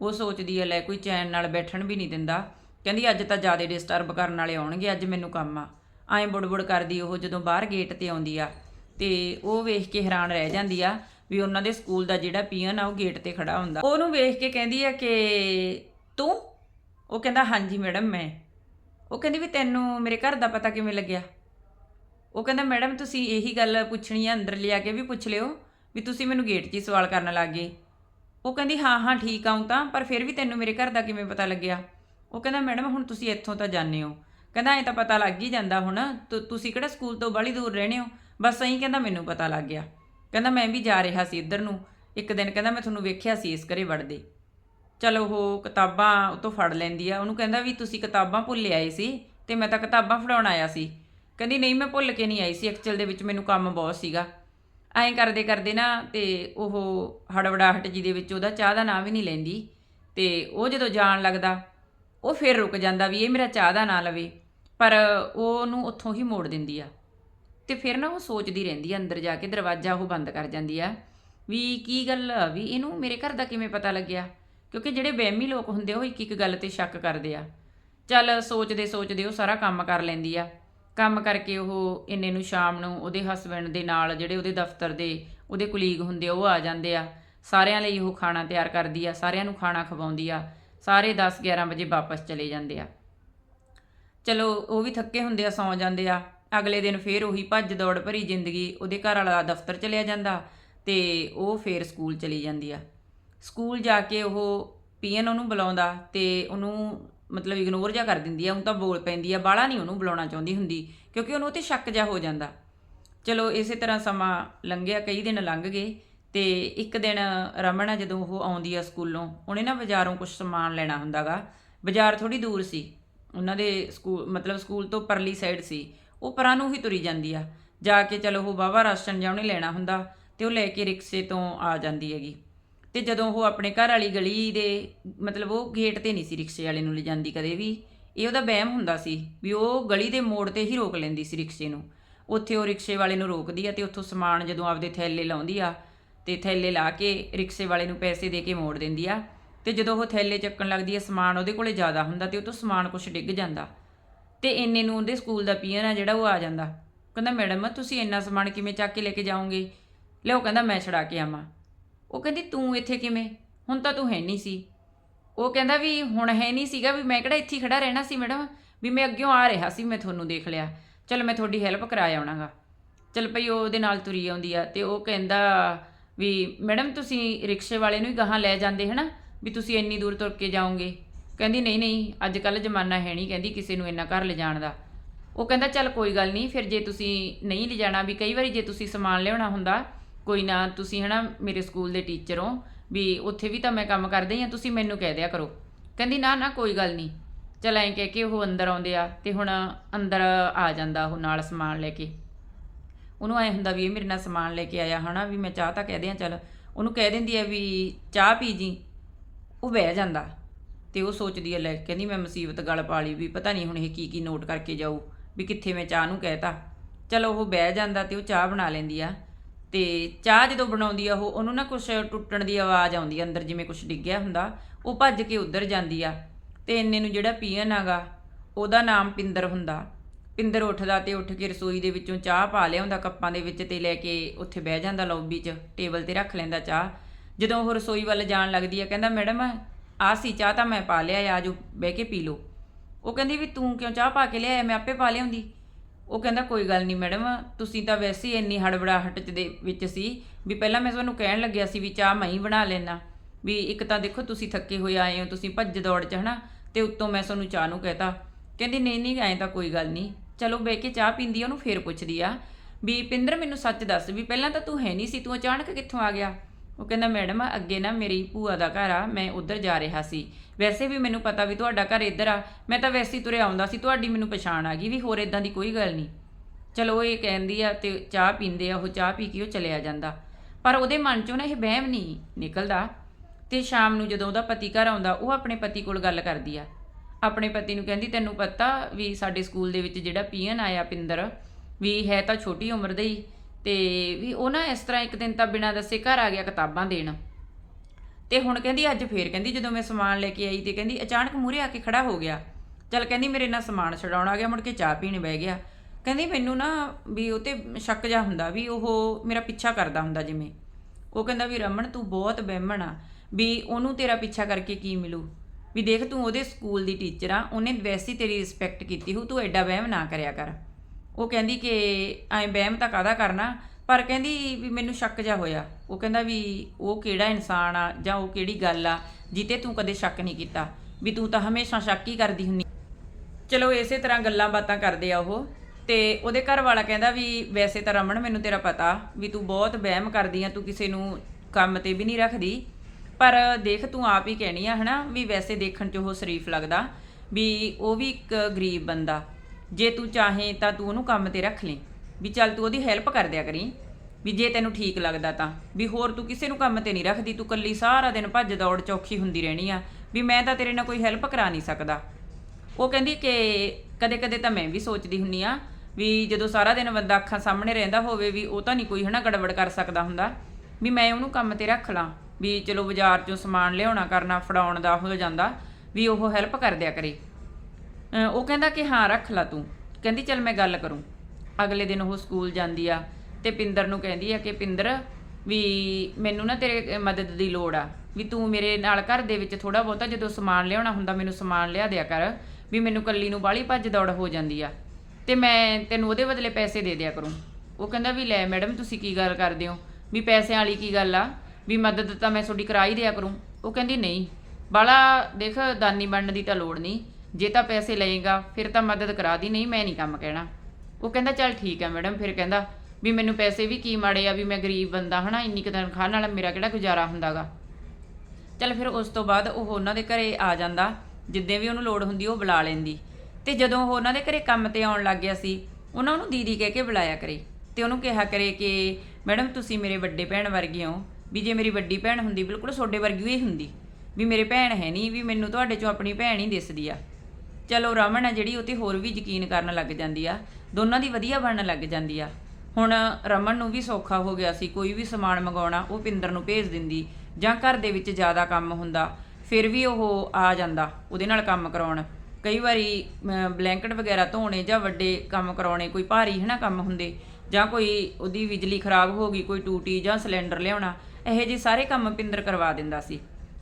ਉਹ ਸੋਚਦੀ ਆ, ਲੈ ਕੋਈ ਚੈਨ ਨਾਲ ਬੈਠਣ ਵੀ ਨਹੀਂ ਦਿੰਦਾ। ਕਹਿੰਦੀ, ਅੱਜ ਤਾਂ ਜ਼ਿਆਦਾ ਡਿਸਟਰਬ ਕਰਨ ਵਾਲੇ ਆਉਣਗੇ, ਅੱਜ ਮੈਨੂੰ ਕੰਮ ਆ। ਐਂ ਬੁੜਬੁੜ ਕਰਦੀ ਉਹ ਜਦੋਂ ਬਾਹਰ ਗੇਟ ਤੇ ਆਉਂਦੀ ਆ। ਤੇ ਉਹ ਵੇਖ ਕੇ ਹੈਰਾਨ ਰਹਿ ਜਾਂਦੀ ਆ ਵੀ ਉਹਨਾਂ ਦੇ ਸਕੂਲ ਦਾ ਜਿਹੜਾ ਪੀਅਨ ਆ ਉਹ ਗੇਟ ਤੇ ਖੜਾ ਹੁੰਦਾ। ਉਹਨੂੰ ਵੇਖ ਕੇ ਕਹਿੰਦੀ ਆ ਕਿ, ਤੂੰ? ਉਹ ਕਹਿੰਦਾ, ਹਾਂਜੀ ਮੈਡਮ, ਮੈਂ। ਉਹ ਕਹਿੰਦੀ ਵੀ, ਤੈਨੂੰ ਮੇਰੇ ਘਰ ਦਾ ਪਤਾ ਕਿਵੇਂ ਲੱਗਿਆ? ਉਹ ਕਹਿੰਦਾ, ਮੈਡਮ, ਤੁਸੀਂ ਇਹੀ ਗੱਲ ਪੁੱਛਣੀ ਆ, ਅੰਦਰ ਲਿਆ ਕੇ ਵੀ ਪੁੱਛ ਲਿਓ ਵੀ ਤੁਸੀਂ ਮੈਨੂੰ ਗੇਟ 'ਚ ਹੀ ਸਵਾਲ ਕਰਨ ਲੱਗੇ। ਉਹ ਕਹਿੰਦੀ, ਹਾਂ ਹਾਂ, ਠੀਕ ਆਉਂ ਤਾਂ, ਪਰ ਫਿਰ ਵੀ ਤੈਨੂੰ ਮੇਰੇ ਘਰ ਦਾ ਕਿਵੇਂ ਪਤਾ ਲੱਗਿਆ? ਉਹ ਕਹਿੰਦਾ, ਮੈਡਮ, ਹੁਣ ਤੁਸੀਂ ਇੱਥੋਂ ਤਾਂ ਜਾਣਦੇ ਹੋ। ਕਹਿੰਦਾ, ਐ ਤਾਂ ਪਤਾ ਲੱਗ ਹੀ ਜਾਂਦਾ ਹੁਣ, ਤੁ- ਤੁਸੀਂ ਕਿਹੜਾ ਸਕੂਲ ਤੋਂ ਬਾਹਲੀ ਦੂਰ ਰਹਿਣੇ ਹੋ? ਬਸ ਐਂ ਕਹਿੰਦਾ, ਮੈਨੂੰ ਪਤਾ ਲੱਗ ਗਿਆ। ਕਹਿੰਦਾ ਮੈਂ ਵੀ ਜਾ ਰਿਹਾ ਸੀ ਇੱਧਰ ਨੂੰ। ਇੱਕ ਦਿਨ ਕਹਿੰਦਾ ਮੈਂ ਤੁਹਾਨੂੰ ਵੇਖਿਆ ਸੀ ਇਸ ਘਰੇ ਵੜਦੇ। ਚਲੋ ਉਹ ਕਿਤਾਬਾਂ ਉਹ ਤੋਂ ਫੜ ਲੈਂਦੀ ਆ। ਉਹਨੂੰ ਕਹਿੰਦਾ ਵੀ ਤੁਸੀਂ ਕਿਤਾਬਾਂ ਭੁੱਲ ਆਏ ਸੀ ਤੇ ਮੈਂ ਤਾਂ ਕਿਤਾਬਾਂ ਫੜਾਉਣ ਆਇਆ ਸੀ। ਕਹਿੰਦੀ ਨਹੀਂ ਮੈਂ ਭੁੱਲ ਕੇ ਨਹੀਂ ਆਈ ਸੀ। ਐਕਚੁਅਲ ਦੇ ਵਿੱਚ ਮੈਨੂੰ ਕੰਮ ਬਹੁਤ ਸੀਗਾ। ਐਂ ਕਰਦੇ ਕਰਦੇ ਨਾ ਤੇ ਉਹ ਹੜਵੜਾਹਟ ਜੀ ਦੇ ਵਿੱਚ ਉਹਦਾ ਚਾਹ ਦਾ ਨਾਂ ਵੀ ਨਹੀਂ ਲੈਂਦੀ ਤੇ ਉਹ ਜਦੋਂ ਜਾਣ ਲੱਗਦਾ, ਉਹ ਫਿਰ ਰੁਕ ਜਾਂਦਾ ਵੀ ਇਹ ਮੇਰਾ ਚਾਹ ਦਾ ਨਾਂ ਲਵੇ। ਪਰ ਉਹ ਉਹਨੂੰ ਉੱਥੋਂ ਹੀ ਮੋੜ ਦਿੰਦੀ ਆ। ਤੇ ਫਿਰ ਨਾ ਉਹ ਸੋਚਦੀ ਰਹਿੰਦੀ ਆ ਅੰਦਰ ਜਾ ਕੇ ਦਰਵਾਜ਼ਾ ਉਹ ਬੰਦ ਕਰ ਜਾਂਦੀ ਆ। ਵੀ ਕੀ ਗੱਲ ਆ? ਵੀ ਇਹਨੂੰ ਮੇਰੇ ਘਰ ਦਾ ਕਿਵੇਂ ਪਤਾ ਲੱਗਿਆ? ਕਿਉਂਕਿ ਜਿਹੜੇ ਵਹਿਮੀ ਲੋਕ ਹੁੰਦੇ ਆ, ਉਹ ਇੱਕ ਇੱਕ ਗੱਲ ਤੇ ਸ਼ੱਕ ਕਰਦੇ ਆ। ਚੱਲ ਸੋਚਦੇ ਸੋਚਦੇ ਉਹ ਸਾਰਾ ਕੰਮ ਕਰ ਲੈਂਦੀ ਆ। ਕੰਮ ਕਰਕੇ ਉਹ ਇੰਨੇ ਨੂੰ ਸ਼ਾਮ ਨੂੰ ਉਹਦੇ ਹਸਬੰਡ ਦੇ ਨਾਲ ਜਿਹੜੇ ਉਹਦੇ ਦਫ਼ਤਰ ਦੇ ਉਹਦੇ ਕੁਲੀਗ ਹੁੰਦੇ ਆ ਉਹ ਆ ਜਾਂਦੇ ਆ। ਸਾਰਿਆਂ ਲਈ ਉਹ ਖਾਣਾ ਤਿਆਰ ਕਰਦੀ ਆ ਸਾਰਿਆਂ ਨੂੰ ਖਾਣਾ ਖਵਾਉਂਦੀ ਆ। ਸਾਰੇ 10 11 ਵਜੇ ਵਾਪਸ ਚਲੇ ਜਾਂਦੇ ਆ। ਚਲੋ ਉਹ ਵੀ ਥੱਕੇ ਹੁੰਦੇ ਆ ਸੌਂ ਜਾਂਦੇ ਆ। ਅਗਲੇ ਦਿਨ ਫੇਰ ਉਹੀ ਭੱਜ ਦੌੜ ਭਰੀ ਜ਼ਿੰਦਗੀ ਉਹਦੇ ਘਰ ਵਾਲਾ ਦਫ਼ਤਰ ਚਲਿਆ ਜਾਂਦਾ ਤੇ ਉਹ ਫੇਰ ਸਕੂਲ ਚਲੀ ਜਾਂਦੀ ਆ। ਸਕੂਲ ਜਾ ਕੇ ਉਹ ਪੀਐਨ ਉਹਨੂੰ ਬੁਲਾਉਂਦਾ ਤੇ ਉਹਨੂੰ ਮਤਲਬ ਇਗਨੋਰ ਜਾ ਕਰ ਦਿੰਦੀ ਆ ਉਹ ਤਾਂ ਬੋਲ ਪੈਂਦੀ ਆ ਬਾਲਾ ਨਹੀਂ ਉਹਨੂੰ ਬੁਲਾਉਣਾ ਚਾਹੁੰਦੀ ਹੁੰਦੀ, ਕਿਉਂਕਿ ਉਹਨੂੰ ਉਹ ਤੇ ਸ਼ੱਕ ਜਾ ਹੋ ਜਾਂਦਾ। ਚਲੋ ਇਸੇ ਤਰ੍ਹਾਂ ਸਮਾਂ ਲੰਘਿਆ, ਕਈ ਦਿਨ ਲੰਘ ਗਏ ਤੇ ਇੱਕ ਦਿਨ ਰਮਣ ਆ ਜਦੋਂ ਉਹ ਆਉਂਦੀ ਆ ਸਕੂਲੋਂ, ਉਹਨੇ ਨਾ ਬਾਜ਼ਾਰੋਂ ਕੁਝ ਸਮਾਨ ਲੈਣਾ ਹੁੰਦਾਗਾ। ਬਾਜ਼ਾਰ ਥੋੜੀ ਦੂਰ ਸੀ, ਉਹਨਾਂ ਦੇ ਸਕੂਲ ਮਤਲਬ ਸਕੂਲ ਤੋਂ ਪਰਲੀ ਸਾਈਡ ਸੀ। ਉਹ ਪਰਾਂ ਨੂੰ ਹੀ ਤੁਰੀ ਜਾਂਦੀ ਆ। ਜਾ ਕੇ ਚਲੋ ਉਹ ਬਾਬਾ ਰਾਸ਼ਨ ਜਾਂ ਉਹਨੇ ਲੈਣਾ ਹੁੰਦਾ ਤੇ ਉਹ ਲੈ ਕੇ ਰਿਕਸ਼ੇ ਤੋਂ ਆ ਜਾਂਦੀ ਹੈਗੀ। ਤੇ ਜਦੋਂ ਉਹ ਆਪਣੇ ਘਰ ਵਾਲੀ ਗਲੀ ਦੇ ਮਤਲਬ ਉਹ ਗੇਟ ਤੇ ਨਹੀਂ ਸੀ ਰਿਕਸ਼ੇ ਵਾਲੇ ਨੂੰ ਲਿਜਾਂਦੀ ਕਦੇ ਵੀ, ਇਹ ਉਹਦਾ ਵਹਿਮ ਹੁੰਦਾ ਸੀ ਵੀ ਉਹ ਗਲੀ ਦੇ ਮੋੜ ਤੇ ਹੀ ਰੋਕ ਲੈਂਦੀ ਸੀ ਰਿਕਸ਼ੇ ਨੂੰ। ਉੱਥੇ ਉਹ ਰਿਕਸ਼ੇ ਵਾਲੇ ਨੂੰ ਰੋਕਦੀ ਆ ਤੇ ਉੱਥੋਂ ਸਮਾਨ ਜਦੋਂ ਆਪਦੇ ਥੈਲੇ ਲਾਉਂਦੀ ਆ ਤੇ ਥੈਲੇ ਲਾ ਕੇ ਰਿਕਸ਼ੇ ਵਾਲੇ ਨੂੰ ਪੈਸੇ ਦੇ ਕੇ ਮੋੜ ਦਿੰਦੀ ਆ ਤੇ ਜਦੋਂ ਉਹ ਥੈਲੇ ਚੱਕਣ ਲੱਗਦੀ ਆ ਸਮਾਨ ਉਹਦੇ ਕੋਲੇ ਜ਼ਿਆਦਾ ਹੁੰਦਾ ਤੇ ਉਹ ਤੋਂ ਸਮਾਨ ਕੁਝ ਡਿੱਗ ਜਾਂਦਾ। ਤੇ ਇੰਨੇ ਨੂੰ ਉਹਦੇ ਸਕੂਲ ਦਾ ਪੀਅਨ ਆ ਜਿਹੜਾ ਉਹ ਆ ਜਾਂਦਾ। ਕਹਿੰਦਾ, ਮੈਡਮ, ਤੁਸੀਂ ਇੰਨਾ ਸਮਾਨ ਕਿਵੇਂ ਚੱਕ ਕੇ ਲੈ ਕੇ ਜਾਓਗੇ? ਲਿਓ ਕਹਿੰਦਾ, ਮੈਂ ਛੜਾ ਕੇ ਆਵਾਂ। ਉਹ ਕਹਿੰਦੀ, ਤੂੰ ਇੱਥੇ ਕਿਵੇਂ? ਹੁਣ ਤਾਂ ਤੂੰ ਹੈ ਨਹੀਂ ਸੀ। ਉਹ ਕਹਿੰਦਾ ਵੀ, ਹੁਣ ਹੈ ਨਹੀਂ ਸੀਗਾ ਵੀ ਮੈਂ ਕਿਹੜਾ ਇੱਥੇ ਹੀ ਖੜਾ ਰਹਿਣਾ ਸੀ, ਮੈਡਮ? ਵੀ ਮੈਂ ਅੱਗਿਓਂ ਆ ਰਿਹਾ ਸੀ, ਮੈਂ ਤੁਹਾਨੂੰ ਦੇਖ ਲਿਆ। ਚਲ, ਮੈਂ ਤੁਹਾਡੀ ਹੈਲਪ ਕਰਾ ਆਉਣਾਗਾ। ਚਲ ਭਈ, ਉਹ ਉਹਦੇ ਨਾਲ ਤੁਰੀ ਆਉਂਦੀ ਆ ਤੇ ਉਹ ਕਹਿੰਦਾ ਵੀ, ਮੈਡਮ, ਤੁਸੀਂ ਰਿਕਸ਼ੇ ਵਾਲੇ ਨੂੰ ਹੀ ਗਾਹਾਂ ਲੈ ਜਾਂਦੇ, ਹਨਾ? ਵੀ ਤੁਸੀਂ ਇੰਨੀ ਦੂਰ ਤੁਰ ਕੇ ਜਾਓਗੇ? ਕਹਿੰਦੀ, ਨਹੀਂ ਨਹੀਂ, ਅੱਜ ਕੱਲ ਜ਼ਮਾਨਾ ਹੈ ਨਹੀਂ, ਕਹਿੰਦੀ, ਕਿਸੇ ਨੂੰ ਇੰਨਾ ਘਰ ਲਿਜਾਣ ਦਾ। ਉਹ ਕਹਿੰਦਾ, ਚੱਲ ਕੋਈ ਗੱਲ ਨਹੀਂ, ਫਿਰ ਜੇ ਤੁਸੀਂ ਨਹੀਂ ਲਿਜਾਣਾ, ਵੀ ਕਈ ਵਾਰੀ ਜੇ ਤੁਸੀਂ ਸਮਾਨ ਲਿਆਉਣਾ ਹੁੰਦਾ, ਕੋਈ ਨਾ ਤੁਸੀਂ ਹਨਾ ਮੇਰੇ ਸਕੂਲ ਦੇ ਟੀਚਰ ਹੋ, ਵੀ ਉੱਥੇ ਵੀ ਤਾਂ ਮੈਂ ਕੰਮ ਕਰਦੀ ਹਾਂ, ਤੁਸੀਂ ਮੈਨੂੰ ਕਹਿ ਦਿਆ ਕਰੋ। ਕਹਿੰਦੀ, ਨਾ ਨਾ, ਕੋਈ ਗੱਲ ਨਹੀਂ। ਚਲ ਐਂ ਕਹਿ ਕੇ ਉਹ ਅੰਦਰ ਆਉਂਦੇ ਆ ਤੇ ਹੁਣ ਅੰਦਰ ਆ ਜਾਂਦਾ ਉਹ ਨਾਲ ਸਮਾਨ ਲੈ ਕੇ। ਉਹਨੂੰ ਐ ਹੁੰਦਾ ਵੀ ਇਹ ਮੇਰੇ ਨਾਲ ਸਮਾਨ ਲੈ ਕੇ ਆਇਆ ਹਨਾ, ਵੀ ਮੈਂ ਚਾਹ ਤਾਂ ਕਹਿ ਦਿਆਂ, ਚਲ। ਉਹਨੂੰ ਕਹਿ ਦਿੰਦੀ ਆ ਵੀ ਚਾਹ ਪੀ ਜੀ, ਉਹ ਬਹਿ ਜਾਂਦਾ। ਤੇ ਉਹ ਸੋਚਦੀ ਹੈ ਲੈ ਕਹਿੰਦੀ ਮੈਂ ਮੁਸੀਬਤ ਗਲ ਪਾ ਲਈ ਵੀ ਪਤਾ ਨਹੀਂ ਹੁਣ ਇਹ ਕੀ ਕੀ ਨੋਟ ਕਰਕੇ ਜਾਊ, ਵੀ ਕਿੱਥੇ ਮੈਂ ਚਾਹ ਨੂੰ ਕਹਿਤਾ। ਚਲੋ ਉਹ ਬਹਿ ਜਾਂਦਾ ਤੇ ਉਹ ਚਾਹ ਬਣਾ ਲੈਂਦੀ ਆ। ਤੇ ਚਾਹ ਜਦੋਂ ਬਣਾਉਂਦੀ ਆ ਉਹ, ਉਹਨੂੰ ਨਾ ਕੁਝ ਟੁੱਟਣ ਦੀ ਆਵਾਜ਼ ਆਉਂਦੀ ਆ ਅੰਦਰ ਜਿਵੇਂ ਕੁਝ ਡਿੱਗਿਆ ਹੁੰਦਾ, ਉਹ ਭੱਜ ਕੇ ਉੱਧਰ ਜਾਂਦੀ ਆ। ਤੇ ਇੰਨੇ ਨੂੰ ਜਿਹੜਾ ਪੀਅਨ ਆਗਾ, ਉਹਦਾ ਨਾਮ ਪਿੰਦਰ ਹੁੰਦਾ। ਪਿੰਦਰ ਉੱਠਦਾ ਤੇ ਉੱਠ ਕੇ ਰਸੋਈ ਦੇ ਵਿੱਚੋਂ ਚਾਹ ਪਾ ਲਿਆਉਂਦਾ ਕੱਪਾਂ ਦੇ ਵਿੱਚ ਤੇ ਲੈ ਕੇ ਉੱਥੇ ਬਹਿ ਜਾਂਦਾ ਲੌਬੀ 'ਚ, ਟੇਬਲ ਤੇ ਰੱਖ ਲੈਂਦਾ ਚਾਹ। ਜਦੋਂ ਉਹ ਰਸੋਈ ਵੱਲ ਜਾਣ ਲੱਗਦੀ ਆ, ਕਹਿੰਦਾ, ਮੈਡਮ ਆ ਸੀ ਚਾਹ ਤਾਂ ਮੈਂ ਪਾ ਲਿਆ, ਆਜੋ, ਬਹਿ ਕੇ ਪੀ ਲਓ। ਉਹ ਕਹਿੰਦੀ ਵੀ ਤੂੰ ਕਿਉਂ ਚਾਹ ਪਾ ਕੇ ਲਿਆਇਆ? ਮੈਂ ਆਪੇ ਪਾ ਲਿਆਉਂਦੀ। ਉਹ ਕਹਿੰਦਾ, ਕੋਈ ਗੱਲ ਨਹੀਂ ਮੈਡਮ, ਤੁਸੀਂ ਤਾਂ ਵੈਸੇ ਹੀ ਇੰਨੀ ਹੜਬੜਾਹਟ ਚ ਦੇ ਵਿੱਚ ਸੀ ਵੀ ਪਹਿਲਾਂ ਮੈਂ ਤੁਹਾਨੂੰ ਕਹਿਣ ਲੱਗਿਆ ਸੀ ਵੀ ਚਾਹ ਮੈਂ ਹੀ ਬਣਾ ਲੈਣਾ ਵੀ ਇੱਕ ਤਾਂ ਦੇਖੋ, ਤੁਸੀਂ ਥੱਕੇ ਹੋਏ ਆਏ ਹੋ, ਤੁਸੀਂ ਭੱਜ ਦੌੜ ਚ ਹਨਾ, ਤੇ ਉੱਤੋਂ ਮੈਂ ਤੁਹਾਨੂੰ ਚਾਹ ਨੂੰ ਕਹਿਤਾ। ਕਹਿੰਦੀ, ਨਹੀਂ ਨਹੀਂ, ਐਂ ਤਾਂ ਕੋਈ ਗੱਲ ਨਹੀਂ। ਚਲੋ, ਬਹਿ ਕੇ ਚਾਹ ਪੀਂਦੀ ਆ ਉਹਨੂੰ ਫੇਰ ਪੁੱਛਦੀ ਆ। ਵੀ ਪਿੰਦਰ ਮੈਨੂੰ ਸੱਚ ਦੱਸ, ਵੀ ਪਹਿਲਾਂ ਤਾਂ ਤੂੰ ਹੈ ਨਹੀਂ ਸੀ, ਤੂੰ ਅਚਾਨਕ ਕਿੱਥੋਂ ਆ ਗਿਆ? ਉਹ ਕਹਿੰਦਾ, ਮੈਡਮ, ਅੱਗੇ ਨਾ ਮੇਰੀ ਭੂਆ ਦਾ ਘਰ ਆ, ਮੈਂ ਉੱਧਰ ਜਾ ਰਿਹਾ ਸੀ। ਵੈਸੇ ਵੀ ਮੈਨੂੰ ਪਤਾ ਵੀ ਤੁਹਾਡਾ ਘਰ ਇੱਧਰ ਆ। ਮੈਂ ਤਾਂ ਵੈਸੇ ਹੀ ਤੁਰਿਆ ਆਉਂਦਾ ਸੀ, ਤੁਹਾਡੀ ਮੈਨੂੰ ਪਛਾਣ ਆ ਗਈ ਵੀ, ਹੋਰ ਇਦਾਂ ਦੀ ਕੋਈ ਗੱਲ ਨਹੀਂ। ਚਲੋ ਇਹ ਕਹਿੰਦੀ ਆ ਤੇ ਚਾਹ ਪੀਂਦੇ ਆ, ਉਹ ਚਾਹ ਪੀ ਕੇ ਉਹ ਚਲਿਆ ਜਾਂਦਾ। ਪਰ ਉਹਦੇ ਮਨ ਚੋਂ ਨਾ ਇਹ ਵਹਿਮ ਨਹੀਂ ਨਿਕਲਦਾ। ਤੇ ਸ਼ਾਮ ਨੂੰ ਜਦੋਂ ਉਹਦਾ ਪਤੀ ਘਰ ਆਉਂਦਾ, ਉਹ ਆਪਣੇ ਪਤੀ ਕੋਲ ਗੱਲ ਕਰਦੀ ਆ। ਆਪਣੇ ਪਤੀ ਨੂੰ ਕਹਿੰਦੀ, ਤੈਨੂੰ ਪਤਾ ਵੀ ਸਾਡੇ ਸਕੂਲ ਦੇ ਵਿੱਚ ਜਿਹੜਾ ਪੀਅਨ ਆਇਆ ਪਿੰਦਰ, ਵੀ ਹੈ ਤਾਂ ਛੋਟੀ ਉਮਰ ਦਾ ਹੀ। ਤੇ ਵੀ ਉਹ ਨਾ ਇਸ ਤਰ੍ਹਾਂ ਇੱਕ ਦਿਨ ਤਾਂ ਬਿਨਾਂ ਦੱਸੇ ਘਰ ਆ ਗਿਆ ਕਿਤਾਬਾਂ ਦੇਣ। ਤੇ ਹੁਣ ਕਹਿੰਦੀ ਅੱਜ ਫੇਰ ਕਹਿੰਦੀ ਜਦੋਂ ਮੈਂ ਸਮਾਨ ਲੈ ਕੇ ਆਈ ਤੇ ਕਹਿੰਦੀ ਅਚਾਨਕ ਮੂਹਰੇ ਆ ਕੇ ਖੜਾ ਹੋ ਗਿਆ। ਚਲ ਕਹਿੰਦੀ ਮੇਰੇ ਨਾਲ ਸਮਾਨ ਛਡਾਉਣ ਆ ਗਿਆ, ਮੁੜ ਕੇ ਚਾਹ ਪੀਣ ਬਹਿ ਗਿਆ। ਕਹਿੰਦੀ ਮੈਨੂੰ ਨਾ ਵੀ ਉਹ ਤੇ ਸ਼ੱਕ ਜਾ ਹੁੰਦਾ ਵੀ ਉਹ ਮੇਰਾ ਪਿੱਛਾ ਕਰਦਾ ਹੁੰਦਾ ਜਿਵੇਂ। ਉਹ ਕਹਿੰਦਾ ਵੀ ਰਮਨ ਤੂੰ ਬਹੁਤ ਬਹਿਮਣ ਆ ਵੀ ਉਹਨੂੰ ਤੇਰਾ ਪਿੱਛਾ ਕਰਕੇ ਕੀ ਮਿਲੂ? ਵੀ ਦੇਖ ਤੂੰ ਉਹਦੇ ਸਕੂਲ ਦੀ ਟੀਚਰ ਆ, ਉਹਨੇ ਵੈਸੇ ਤੇਰੀ ਰਿਸਪੈਕਟ ਕੀਤੀ ਹੋ ਤੂੰ ਐਡਾ ਵਹਿਮ ਨਾ ਕਰਿਆ ਕਰ। ਉਹ ਕਹਿੰਦੀ ਕਿ ਐਂ ਵਹਿਮ ਤਾਂ ਕਾਦਾ ਕਰਨਾ? ਪਰ ਕਹਿੰਦੀ ਵੀ ਮੈਨੂੰ ਸ਼ੱਕ ਜਾ ਹੋਇਆ। ਉਹ ਕਹਿੰਦਾ ਵੀ ਉਹ ਕਿਹੜਾ ਇਨਸਾਨ ਆ ਜਾਂ ਉਹ ਕਿਹੜੀ ਗੱਲ ਆ ਜਿੱਤੇ ਤੂੰ ਕਦੇ ਸ਼ੱਕ ਨਹੀਂ ਕੀਤਾ? ਵੀ ਤੂੰ ਤਾਂ ਹਮੇਸ਼ਾ ਸ਼ੱਕ ਹੀ ਕਰਦੀ ਹੁੰਨੀ। ਚਲੋ ਇਸੇ ਤਰ੍ਹਾਂ ਗੱਲਾਂ ਬਾਤਾਂ ਕਰਦੇ ਆ ਉਹ। ਤੇ ਉਹਦੇ ਘਰ ਵਾਲਾ ਕਹਿੰਦਾ ਵੀ ਵੈਸੇ ਤਾਂ ਰਮਨ, ਮੈਨੂੰ ਤੇਰਾ ਪਤਾ ਵੀ ਤੂੰ ਬਹੁਤ ਵਹਿਮ ਕਰਦੀ ਆ, ਤੂੰ ਕਿਸੇ ਨੂੰ ਕੰਮ ਤੇ ਵੀ ਨਹੀਂ ਰੱਖਦੀ। ਪਰ ਦੇਖ ਤੂੰ ਆਪ ਹੀ ਕਹਿਣੀ ਆ ਹਨਾ ਵੀ ਵੈਸੇ ਦੇਖਣ 'ਚ ਉਹ ਸ਼ਰੀਫ ਲੱਗਦਾ ਵੀ ਉਹ ਵੀ ਇੱਕ ਗਰੀਬ ਬੰਦਾ। ਜੇ ਤੂੰ ਚਾਹੇ ਤਾਂ ਤੂੰ ਉਹਨੂੰ ਕੰਮ ਤੇ ਰੱਖ ਲਈ ਵੀ ਚੱਲ ਤੂੰ ਉਹਦੀ ਹੈਲਪ ਕਰ ਦਿਆ ਕਰੀ। ਵੀ ਜੇ ਤੈਨੂੰ ਠੀਕ ਲੱਗਦਾ ਤਾਂ। ਵੀ ਹੋਰ ਤੂੰ ਕਿਸੇ ਨੂੰ ਕੰਮ ਤੇ ਨਹੀਂ ਰੱਖਦੀ। ਤੂੰ ਕੱਲੀ ਸਾਰਾ ਦਿਨ ਭੱਜ ਦੌੜ ਚੌਖੀ ਹੁੰਦੀ ਰਹਿਣੀ ਆ। ਵੀ ਮੈਂ ਤਾਂ ਤੇਰੇ ਨਾਲ ਕੋਈ ਹੈਲਪ ਕਰਾ ਨਹੀਂ ਸਕਦਾ। ਉਹ ਕਹਿੰਦੀ ਕਿ ਕਦੇ-ਕਦੇ ਤਾਂ ਮੈਂ ਵੀ ਸੋਚਦੀ ਹੁੰਨੀ ਆ ਵੀ ਜਦੋਂ ਸਾਰਾ ਦਿਨ ਬੰਦਾ ਅੱਖਾਂ ਸਾਹਮਣੇ ਰਹਿੰਦਾ ਹੋਵੇ ਵੀ ਉਹ ਤਾਂ ਨਹੀਂ ਕੋਈ ਹਨਾ ਗੜਬੜ ਕਰ ਸਕਦਾ ਹੁੰਦਾ। ਵੀ ਮੈਂ ਉਹਨੂੰ ਕੰਮ ਤੇ ਰੱਖ ਲਾਂ। ਵੀ ਚਲੋ ਬਾਜ਼ਾਰ ਚੋਂ ਸਮਾਨ ਲਿਆਉਣਾ ਕਰਨਾ, ਫੜਾਉਣ ਦਾ ਹੋ ਜਾਂਦਾ। ਵੀ ਉਹ ਹੈਲਪ ਕਰ ਦਿਆ ਕਰੇ। ਉਹ ਕਹਿੰਦਾ ਕਿ ਹਾਂ, ਰੱਖ ਲਾ ਤੂੰ। ਕਹਿੰਦੀ, ਚੱਲ ਮੈਂ ਗੱਲ ਕਰੂੰ। ਅਗਲੇ ਦਿਨ ਉਹ ਸਕੂਲ ਜਾਂਦੀ ਆ ਤੇ ਪਿੰਦਰ ਨੂੰ ਕਹਿੰਦੀ ਆ ਕਿ ਪਿੰਦਰ ਵੀ ਮੈਨੂੰ ਨਾ ਤੇਰੇ ਮਦਦ ਦੀ ਲੋੜ ਆ। ਵੀ ਤੂੰ ਮੇਰੇ ਨਾਲ ਘਰ ਦੇ ਵਿੱਚ ਥੋੜਾ ਬਹੁਤਾ ਜਦੋਂ ਸਮਾਨ ਲਿਆਉਣਾ ਹੁੰਦਾ, ਮੈਨੂੰ ਸਮਾਨ ਲਿਆ ਦਿਆ ਕਰ। ਵੀ ਮੈਨੂੰ ਕੱਲੀ ਨੂੰ ਬਾਹਲੀ ਭੱਜ ਦੌੜ ਹੋ ਜਾਂਦੀ ਆ। ਤੇ ਮੈਂ ਤੈਨੂੰ ਉਹਦੇ ਬਦਲੇ ਪੈਸੇ ਦੇ ਦਿਆ ਕਰੂੰ। ਉਹ ਕਹਿੰਦਾ ਵੀ ਲੈ ਮੈਡਮ, ਤੁਸੀਂ ਕੀ ਗੱਲ ਕਰਦੇ ਹੋ? ਵੀ ਪੈਸਿਆਂ ਵਾਲੀ ਕੀ ਗੱਲ ਆ? ਵੀ ਮਦਦ ਤਾਂ ਮੈਂ ਤੁਹਾਡੀ ਕਰਾ ਹੀ ਦਿਆ ਕਰੂੰ। ਉਹ ਕਹਿੰਦੀ, ਨਹੀਂ। ਬਾਲਾ ਦੇਖ, ਦਾਨੀ ਬਣਨ ਦੀ ਤਾਂ ਲੋੜ ਨਹੀਂ। ਜੇ ਤਾਂ ਪੈਸੇ ਲਏਗਾ, ਫਿਰ ਤਾਂ ਮਦਦ ਕਰਾ ਦੀ, ਨਹੀਂ ਮੈਂ ਨਹੀਂ ਕੰਮ ਕਹਿਣਾ। ਉਹ ਕਹਿੰਦਾ, ਚੱਲ ਠੀਕ ਹੈ ਮੈਡਮ, ਫਿਰ ਕਹਿੰਦਾ ਵੀ ਮੈਨੂੰ ਪੈਸੇ ਵੀ ਕੀ ਮਾੜੇ ਆ, ਵੀ ਮੈਂ ਗਰੀਬ ਬੰਦਾ ਹਨਾ, ਇੰਨੀ ਕੁ ਤਨਖਾਹ ਨਾਲ ਮੇਰਾ ਕਿਹੜਾ ਗੁਜ਼ਾਰਾ ਹੁੰਦਾਗਾ। ਚੱਲ ਫਿਰ ਉਸ ਤੋਂ ਬਾਅਦ ਉਹ ਉਹਨਾਂ ਦੇ ਘਰੇ ਆ ਜਾਂਦਾ, ਜਿੱਦੇ ਵੀ ਉਹਨੂੰ ਲੋੜ ਹੁੰਦੀ ਉਹ ਬੁਲਾ ਲੈਂਦੀ। ਤੇ ਜਦੋਂ ਉਹ ਉਹਨਾਂ ਦੇ ਘਰੇ ਕੰਮ ਤੇ ਆਉਣ ਲੱਗ ਗਿਆ ਸੀ, ਉਹਨਾਂ ਉਹਨੂੰ ਦੀਦੀ ਕਹਿ ਕੇ ਬੁਲਾਇਆ ਕਰੇ ਤੇ ਉਹਨੂੰ ਕਿਹਾ ਕਰੇ ਕਿ, ਮੈਡਮ, ਤੁਸੀਂ ਮੇਰੇ ਵੱਡੇ ਭੈਣ ਵਰਗੇ ਹੋ, ਵੀ ਜੇ ਮੇਰੀ ਵੱਡੀ ਭੈਣ ਹੁੰਦੀ, ਬਿਲਕੁਲ ਤੁਹਾਡੇ ਵਰਗੀ ਹੀ ਹੁੰਦੀ, ਵੀ ਮੇਰੇ ਭੈਣ ਹੈ ਨਹੀਂ, ਵੀ ਮੈਨੂੰ ਤੁਹਾਡੇ ਚੋਂ ਆਪਣੀ ਭੈਣ ਹੀ ਦਿਸਦੀ ਆ। ਚਲੋ ਰਮਨ ਆ ਜਿਹੜੀ ਉਹ ਤੇ ਹੋਰ ਵੀ ਯਕੀਨ ਕਰਨ ਲੱਗ ਜਾਂਦੀ ਆ। ਦੋਨਾਂ ਦੀ ਵਧੀਆ ਬਣਨ ਲੱਗ ਜਾਂਦੀ ਆ। ਹੁਣ ਰਮਨ ਨੂੰ ਵੀ ਸੌਖਾ ਹੋ ਗਿਆ ਸੀ, ਕੋਈ ਵੀ ਸਮਾਨ ਮੰਗਾਉਣਾ ਉਹ ਪਿੰਦਰ ਨੂੰ ਭੇਜ ਦਿੰਦੀ, ਜਾਂ ਘਰ ਦੇ ਵਿੱਚ ਜ਼ਿਆਦਾ ਕੰਮ ਹੁੰਦਾ, ਫਿਰ ਵੀ ਉਹ ਆ ਜਾਂਦਾ, ਉਹਦੇ ਨਾਲ ਕੰਮ ਕਰਾਉਣ। ਕਈ ਵਾਰੀ ਬਲੈਂਕਟ ਵਗੈਰਾ ਧੋਣੇ ਜਾਂ ਵੱਡੇ ਕੰਮ ਕਰਾਉਣੇ, ਕੋਈ ਭਾਰੀ ਹੈ ਨਾ ਕੰਮ ਹੁੰਦੇ, ਜਾਂ ਕੋਈ ਉਹਦੀ ਬਿਜਲੀ ਖਰਾਬ ਹੋ ਗਈ, ਕੋਈ ਟੂਟੀ ਜਾਂ ਸਿਲੰਡਰ ਲਿਆਉਣਾ, ਇਹੋ ਜਿਹੇ ਸਾਰੇ ਕੰਮ ਪਿੰਦਰ ਕਰਵਾ ਦਿੰਦਾ ਸੀ।